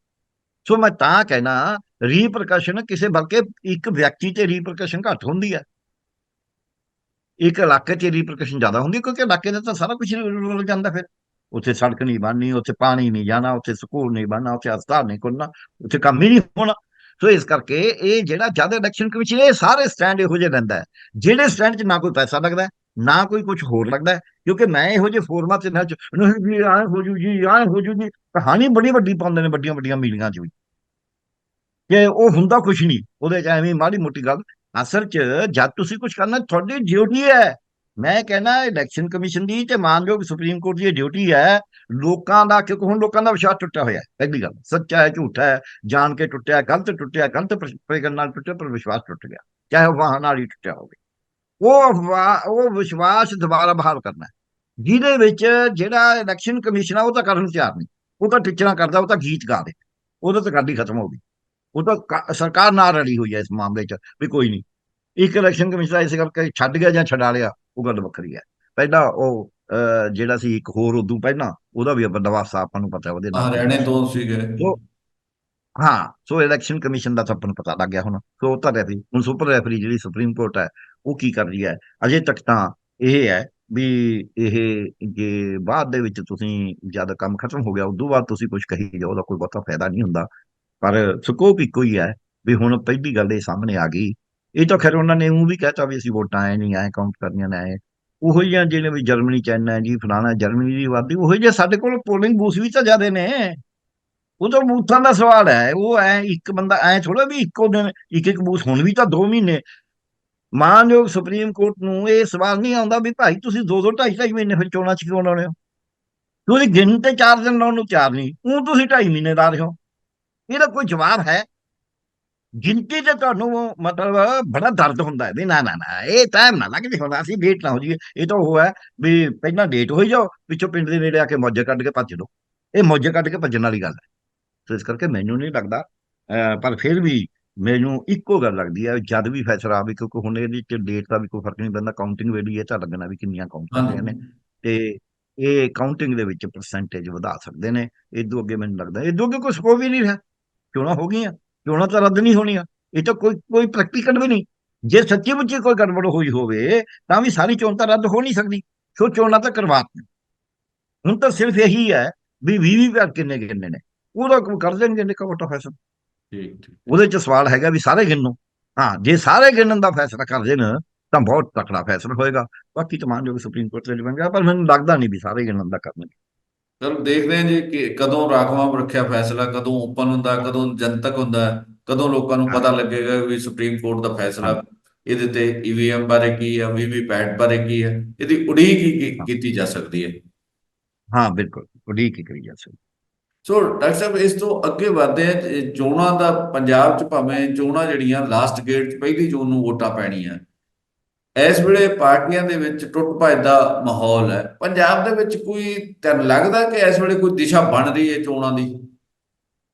ਸੋ ਮੈਂ ਤਾਂ ਕਹਿਣਾ ਰਿਪਰਕਸ਼ਨ ਕਿਸੇ ਬਲਕਿ ਇੱਕ ਵਿਅਕਤੀ ਤੇ ਰਿਪਰਕਸ਼ਨ ਘੱਟ ਹੁੰਦੀ ਹੈ। ਇੱਕ ਇਲਾਕੇ 'ਚ ਰਿਪਰਕਸ਼ਨ ਜ਼ਿਆਦਾ ਹੁੰਦੀ ਕਿਉਂਕਿ ਇਲਾਕੇ ਦਾ ਤਾਂ ਸਾਰਾ ਕੁਝ ਰੁਲ ਜਾਂਦਾ ਫਿਰ। ਉੱਥੇ ਸੜਕ ਨਹੀਂ ਬਣਨੀ, ਉੱਥੇ ਪਾਣੀ ਨਹੀਂ ਜਾਣਾ, ਉੱਥੇ ਸਕੂਲ ਨਹੀਂ ਬਣਨਾ, ਉੱਥੇ ਹਸਪਤਾਲ ਨਹੀਂ ਖੁੱਲਣਾ ਉੱਥੇ ਕੰਮ ਹੀ ਨਹੀਂ ਹੋਣਾ। ਸੋ ਇਸ ਕਰਕੇ ਇਹ ਜਿਹੜਾ ਜਦ ਇਲੈਕਸ਼ਨ ਕਮਿਸ਼ਨ ਇਹ ਸਾਰੇ ਸਟੈਂਡ ਇਹੋ ਜਿਹੇ ਲੈਂਦਾ ਜਿਹੜੇ ਸਟੈਂਡ 'ਚ ਨਾ ਕੋਈ ਪੈਸਾ ਲੱਗਦਾ ਨਾ ਕੋਈ ਕੁਝ ਹੋਰ ਲੱਗਦਾ ਕਿਉਂਕਿ ਮੈਂ ਇਹੋ ਜਿਹੇ ਫੋਰਮਾਂ 'ਚ ਨਾ ਚ- ਨਹੀਂ ਜੀ ਆਏ ਹੋ ਜੂ ਜੀ ਆਏ ਹੋ ਜੂ ਜੀ, ਕਹਾਣੀ ਬੜੀ ਵੱਡੀ ਪਾਉਂਦੇ ਨੇ ਵੱਡੀਆਂ ਵੱਡੀਆਂ ਮੀਟਿੰਗਾਂ 'ਚ ਵੀ। ਕਿ ਉਹ ਹੁੰਦਾ ਕੁਝ ਨਹੀਂ, ਉਹਦੇ 'ਚ ਐਵੇਂ ਮਾੜੀ ਮੋਟੀ ਗੱਲ ਅਸਲ 'ਚ ਜਦ ਤੁਸੀਂ ਕੁਝ ਕਰਨਾ, ਤੁਹਾਡੀ ਡਿਊਟੀ ਹੈ। ਮੈਂ ਕਹਿੰਦਾ ਇਲੈਕਸ਼ਨ ਕਮਿਸ਼ਨ ਦੀ ਤੇ ਮਾਨਯੋਗ ਸੁਪਰੀਮ ਕੋਰਟ ਦੀ ਡਿਊਟੀ ਹੈ। ਲੋਕਾਂ ਦਾ, ਕਿਉਂਕਿ ਹੁਣ ਲੋਕਾਂ ਦਾ ਵਿਸ਼ਵਾਸ ਟੁੱਟਿਆ ਹੋਇਆ ਹੈ। ਪਹਿਲੀ ਗੱਲ, ਸੱਚਾ ਹੈ, ਝੂਠਾ ਹੈ, ਜਾਣ ਕੇ ਟੁੱਟਿਆ, ਗਲਤ ਟੁੱਟਿਆ, ਗਲਤ ਪ੍ਰੇਗਨ ਨਾਲ ਟੁੱਟਿਆ, ਪਰ ਵਿਸ਼ਵਾਸ ਟੁੱਟ ਗਿਆ। ਚਾਹੇ ਉਹ ਵਾਹਨ ਨਾਲ ਹੀ ਟੁੱਟਿਆ ਹੋਵੇ। ਉਹ ਅਫਵਾਹ- ਉਹ ਵਿਸ਼ਵਾਸ ਦੁਬਾਰਾ ਬਹਾਲ ਕਰਨਾ ਜਿਹਦੇ ਵਿੱਚ ਜਿਹੜਾ ਇਲੈਕਸ਼ਨ ਕਮਿਸ਼ਨ ਆ, ਉਹ ਤਾਂ ਕਰਨ ਨੂੰ ਤਿਆਰ ਨਹੀਂ। ਉਹ ਤਾਂ ਟਿੱਚਰਾਂ ਕਰਦਾ, ਉਹ ਤਾਂ ਗੀਤ ਗਾ ਦੇ। ਉਹਦਾ ਤਾਂ ਗੱਡੀ ਖਤਮ ਹੋ ਗਈ। ਉਹ ਤਾਂ ਸਰਕਾਰ ਨਾਲ ਰਲੀ ਹੋਈ ਹੈ ਇਸ ਮਾਮਲੇ 'ਚ ਵੀ ਕੋਈ ਨਹੀਂ। ਇੱਕ ਇਲੈਕਸ਼ਨ ਕਮਿਸ਼ਨ ਇਸ ਕਰਕੇ ਛੱਡ ਗਿਆ ਜਾਂ ਛਡਾ ਲਿਆ ਉਹ ਗੱਲ ਵੱਖਰੀ ਹੈ। ਪਹਿਲਾਂ ਉਹ ਜਿਹੜਾ ਸੀ ਇੱਕ ਹੋਰ ਉਦੋਂ ਪਹਿਲਾਂ ਉਹਦਾ ਵੀ ਬੰਦੋਬਸਤ ਸਾਹਿਬ ਆਪਾਂ ਨੂੰ ਪਤਾ ਉਹਦੇ ਨਾਲ। ਹਰਿਆਣੇ ਤੋਂ ਸੀਗੇ। ਹਾਂ ਸੋ ਇਲੈਕਸ਼ਨ ਕਮਿਸ਼ਨ ਦਾ ਤਾਂ ਆਪਾਂ ਨੂੰ ਪਤਾ ਲੱਗ ਗਿਆ ਹੁਣ। ਸੋ ਤਾਂ ਰੈਫਰੀ ਹੁਣ ਸੁਪਰ ਰੈਫਰੀ ਜਿਹੜੀ ਸੁਪਰੀਮ ਕੋਰਟ ਹੈ ਉਹ ਕੀ ਕਰ ਰਹੀ ਹੈ? ਅਜੇ ਤੱਕ ਤਾਂ ਇਹ ਹੈ ਵੀ ਇਹ ਜੇ ਬਾਅਦ ਦੇ ਵਿੱਚ ਤੁਸੀਂ ਜਦ ਕੰਮ ਖਤਮ ਹੋ ਗਿਆ ਉਦੋਂ ਬਾਅਦ ਤੁਸੀਂ ਕੁਝ ਕਹੀ ਜਾਓ ਉਹਦਾ ਕੋਈ ਬਹੁਤਾ ਫਾਇਦਾ ਨਹੀਂ ਹੁੰਦਾ। ਪਰ ਸਕੋਪ ਇੱਕੋ ਹੀ ਹੈ ਵੀ ਹੁਣ ਪਹਿਲੀ ਗੱਲ ਇਹ ਸਾਹਮਣੇ ਆ ਗਈ। ਇਹ ਤਾਂ ਖੈਰ ਉਹਨਾਂ ਨੇ ਉਹ ਵੀ ਕਹਿਤਾ ਵੀ ਅਸੀਂ ਵੋਟਾਂ ਆਏ ਨਹੀਂ ਆਏ ਕਾਊਂਟ ਕਰਨੀਆਂ ਨੇ ਆਏ ਉਹੋ ਜਿਹੀਆਂ ਜਿਹੜੇ ਵੀ ਜਰਮਨੀ ਚਾਈਨਾ ਜੀ, ਫਲਾਣਾ ਜਰਮਨੀ ਦੀ ਆਬਾਦੀ, ਉਹੋ ਜਿਹੇ ਸਾਡੇ ਕੋਲ ਪੋਲਿੰਗ ਬੂਥ ਵੀ ਤਾਂ ਜ਼ਿਆਦੇ ਨੇ। ਉਹ ਤਾਂ ਬੂਥਾਂ ਦਾ ਸਵਾਲ ਹੈ, ਉਹ ਐ ਇੱਕ ਬੰਦਾ ਐ ਥੋੜਾ ਵੀ ਇੱਕੋ ਦਿਨ, ਇੱਕ ਇੱਕ ਬੂਥ ਹੁਣ ਵੀ ਤਾਂ 2 ਮਹੀਨੇ। ਮਾਨਯੋਗ ਸੁਪਰੀਮ ਕੋਰਟ ਨੂੰ ਇਹ ਸਵਾਲ ਨਹੀਂ ਆਉਂਦਾ ਵੀ ਭਾਈ ਤੁਸੀਂ ਦੋ ਦੋ ਢਾਈ ਢਾਈ ਮਹੀਨੇ ਫਿਰ ਚੋਣਾਂ ਚ ਕਿਉਂ ਲਾਉਣੇ ਹੋ? ਤੁਸੀਂ ਗਿਣ ਤੇ 4 ਦਿਨ ਲਾਉਣ ਨੂੰ ਤਿਆਰ ਨਹੀਂ ਉਹ ਤੁਸੀਂ ਢਾਈ ਮਹੀਨੇ ਲਾ ਰਹੇ ਹੋ। ਇਹਦਾ ਕੋਈ ਜਵਾਬ ਹੈ? ਗਿਣਤੀ ਤੇ ਤੁਹਾਨੂੰ ਮਤਲਬ ਬੜਾ ਦਰਦ ਹੁੰਦਾ ਹੈ ਵੀ ਨਾ ਨਾ ਨਾ ਇਹ ਟਾਈਮ ਨਾ ਲੱਗੇ ਹੁਣ ਅਸੀਂ ਡੇਟ ਨਾ ਹੋ ਜਾਈਏ। ਇਹ ਤਾਂ ਉਹ ਹੈ ਵੀ ਪਹਿਲਾਂ ਡੇਟ ਹੋਈ ਜਾਓ ਪਿੱਛੋਂ ਪਿੰਡ ਦੇ ਨੇੜੇ ਆ ਕੇ ਮੌਜੇ ਕੱਢ ਕੇ ਭੱਜ ਲਓ। ਇਹ ਮੌਜੇ ਕੱਢ ਕੇ ਭੱਜਣ ਵਾਲੀ ਗੱਲ ਹੈ। ਸੋ ਇਸ ਕਰਕੇ ਮੈਨੂੰ ਨਹੀਂ ਲੱਗਦਾ ਪਰ ਫਿਰ ਵੀ ਮੈਨੂੰ ਇੱਕੋ ਗੱਲ ਲੱਗਦੀ ਹੈ ਜਦ ਵੀ ਫੈਸਲਾ ਆਵੇ ਕਿਉਂਕਿ ਹੁਣ ਇਹਦੇ ਚ ਡੇਟ ਦਾ ਵੀ ਕੋਈ ਫ਼ਰਕ ਨਹੀਂ ਪੈਂਦਾ ਕਾਊਂਟਿੰਗ ਵੇਲੇ ਇਹ ਤਾਂ ਲੱਗਣਾ ਵੀ ਕਿੰਨੀਆਂ ਕਾਊਂਟ ਕਰਦੀਆਂ ਨੇ। ਤੇ ਇਹ ਕਾਊਂਟਿੰਗ ਦੇ ਵਿੱਚ ਪਰਸੈਂਟੇਜ ਵਧਾ ਸਕਦੇ ਨੇ ਇਦੋਂ ਅੱਗੇ ਮੈਨੂੰ ਲੱਗਦਾ ਇਦੋਂ ਅੱਗੇ ਕੋਈ ਸਕੋਪ ਹੀ ਨਹੀਂ ਰਿਹਾ। ਚੋਣਾਂ ਹੋ ਗਈਆਂ ਚੋਣਾਂ ਤਾਂ ਰੱਦ ਨਹੀਂ ਹੋਣੀਆਂ? ਇਹ ਤਾਂ ਕੋਈ ਕੋਈ ਪ੍ਰੈਕਟੀਕਲ ਵੀ ਨਹੀਂ। ਜੇ ਸੱਚੀ ਮੁੱਚੀ ਕੋਈ ਗੜਬੜ ਹੋਈ ਹੋਵੇ ਤਾਂ ਵੀ ਸਾਰੀ ਚੋਣ ਤਾਂ ਰੱਦ ਹੋ ਨਹੀਂ ਸਕਦੀ। ਸੋ ਚੋਣਾਂ ਤਾਂ ਕਰਵਾਤੀਆਂ। ਹੁਣ ਤਾਂ ਸਿਰਫ ਇਹੀ ਹੈ ਵੀ 20 20 ਪੈਰ ਕਿੰਨੇ ਕਿੰਨੇ ਨੇ। ਉਹਦਾ ਕਰ ਦੇਣਗੇ ਨਿੱਕਾ ਮੋਟਾ ਫੈਸਲਾ। ਠੀਕ ਠੀਕ। ਉਹਦੇ ਚ ਸਵਾਲ ਹੈਗਾ ਵੀ ਸਾਰੇ ਗਿਣੋ। ਹਾਂ ਜੇ ਸਾਰੇ ਗਿਣਨ ਦਾ ਫੈਸਲਾ ਕਰ ਦੇਣ ਤਾਂ ਬਹੁਤ ਤਕੜਾ ਫੈਸਲਾ ਹੋਏਗਾ। ਬਾਕੀ ਤਮਾਮ ਜੋ ਸੁਪਰੀਮ ਕੋਰਟ ਤੇ ਲਿਖਾਂਗਾ ਪਰ ਮੈਨੂੰ ਲੱਗਦਾ ਨਹੀਂ ਵੀ ਸਾਰੇ ਗਿਣਨ ਦਾ ਕਰਨਗੇ। ਚਲੋ ਦੇਖਦੇ ਹਾਂ ਜੀ ਕਿ ਕਦੋਂ ਰਾਖਵਾਂ ਰੱਖਿਆ ਫੈਸਲਾ ਕਦੋਂ ਓਪਨ ਹੁੰਦਾ ਕਦੋਂ ਜਨਤਕ ਹੁੰਦਾ ਕਦੋਂ ਲੋਕਾਂ ਨੂੰ ਪਤਾ ਲੱਗੇਗਾ ਵੀ ਸੁਪਰੀਮ ਕੋਰਟ ਦਾ ਫੈਸਲਾ ਇਹਦੇ ਤੇ ਈਵੀਐਮ ਬਾਰੇ ਕੀ ਹੈ ਵੀਵੀਪੈਟ ਬਾਰੇ ਕੀ ਹੈ ਇਹਦੀ ਉਡੀਕ ਕੀਤੀ ਜਾ ਸਕਦੀ ਹੈ। ਹਾਂ ਬਿਲਕੁਲ ਉਡੀਕ ਹੀ ਕਰੀ ਜਾ ਸਕਦੀ। ਸੋ ਡਾਕਟਰ ਸਾਹਿਬ ਇਸ ਤੋਂ ਅੱਗੇ ਵਧਦੇ ਆ ਚੋਣਾਂ ਦਾ ਪੰਜਾਬ 'ਚ ਭਾਵੇਂ ਚੋਣਾਂ ਜਿਹੜੀਆਂ ਲਾਸਟ ਗੇਟ 'ਚ ਪਹਿਲੀ ਜੂਨ ਨੂੰ ਵੋਟਾਂ ਪੈਣੀਆਂ ਇਸ ਵੇਲੇ ਪਾਰਟੀਆਂ ਦੇ ਵਿੱਚ ਟੁੱਟ ਭੱਜ ਦਾ ਮਾਹੌਲ ਹੈ। ਪੰਜਾਬ ਦੇ ਵਿੱਚ ਕੋਈ ਤੈਨੂੰ ਲੱਗਦਾ ਕਿ ਇਸ ਵੇਲੇ ਕੋਈ ਦਿਸ਼ਾ ਬਣ ਰਹੀ ਹੈ ਚੋਣਾਂ ਦੀ?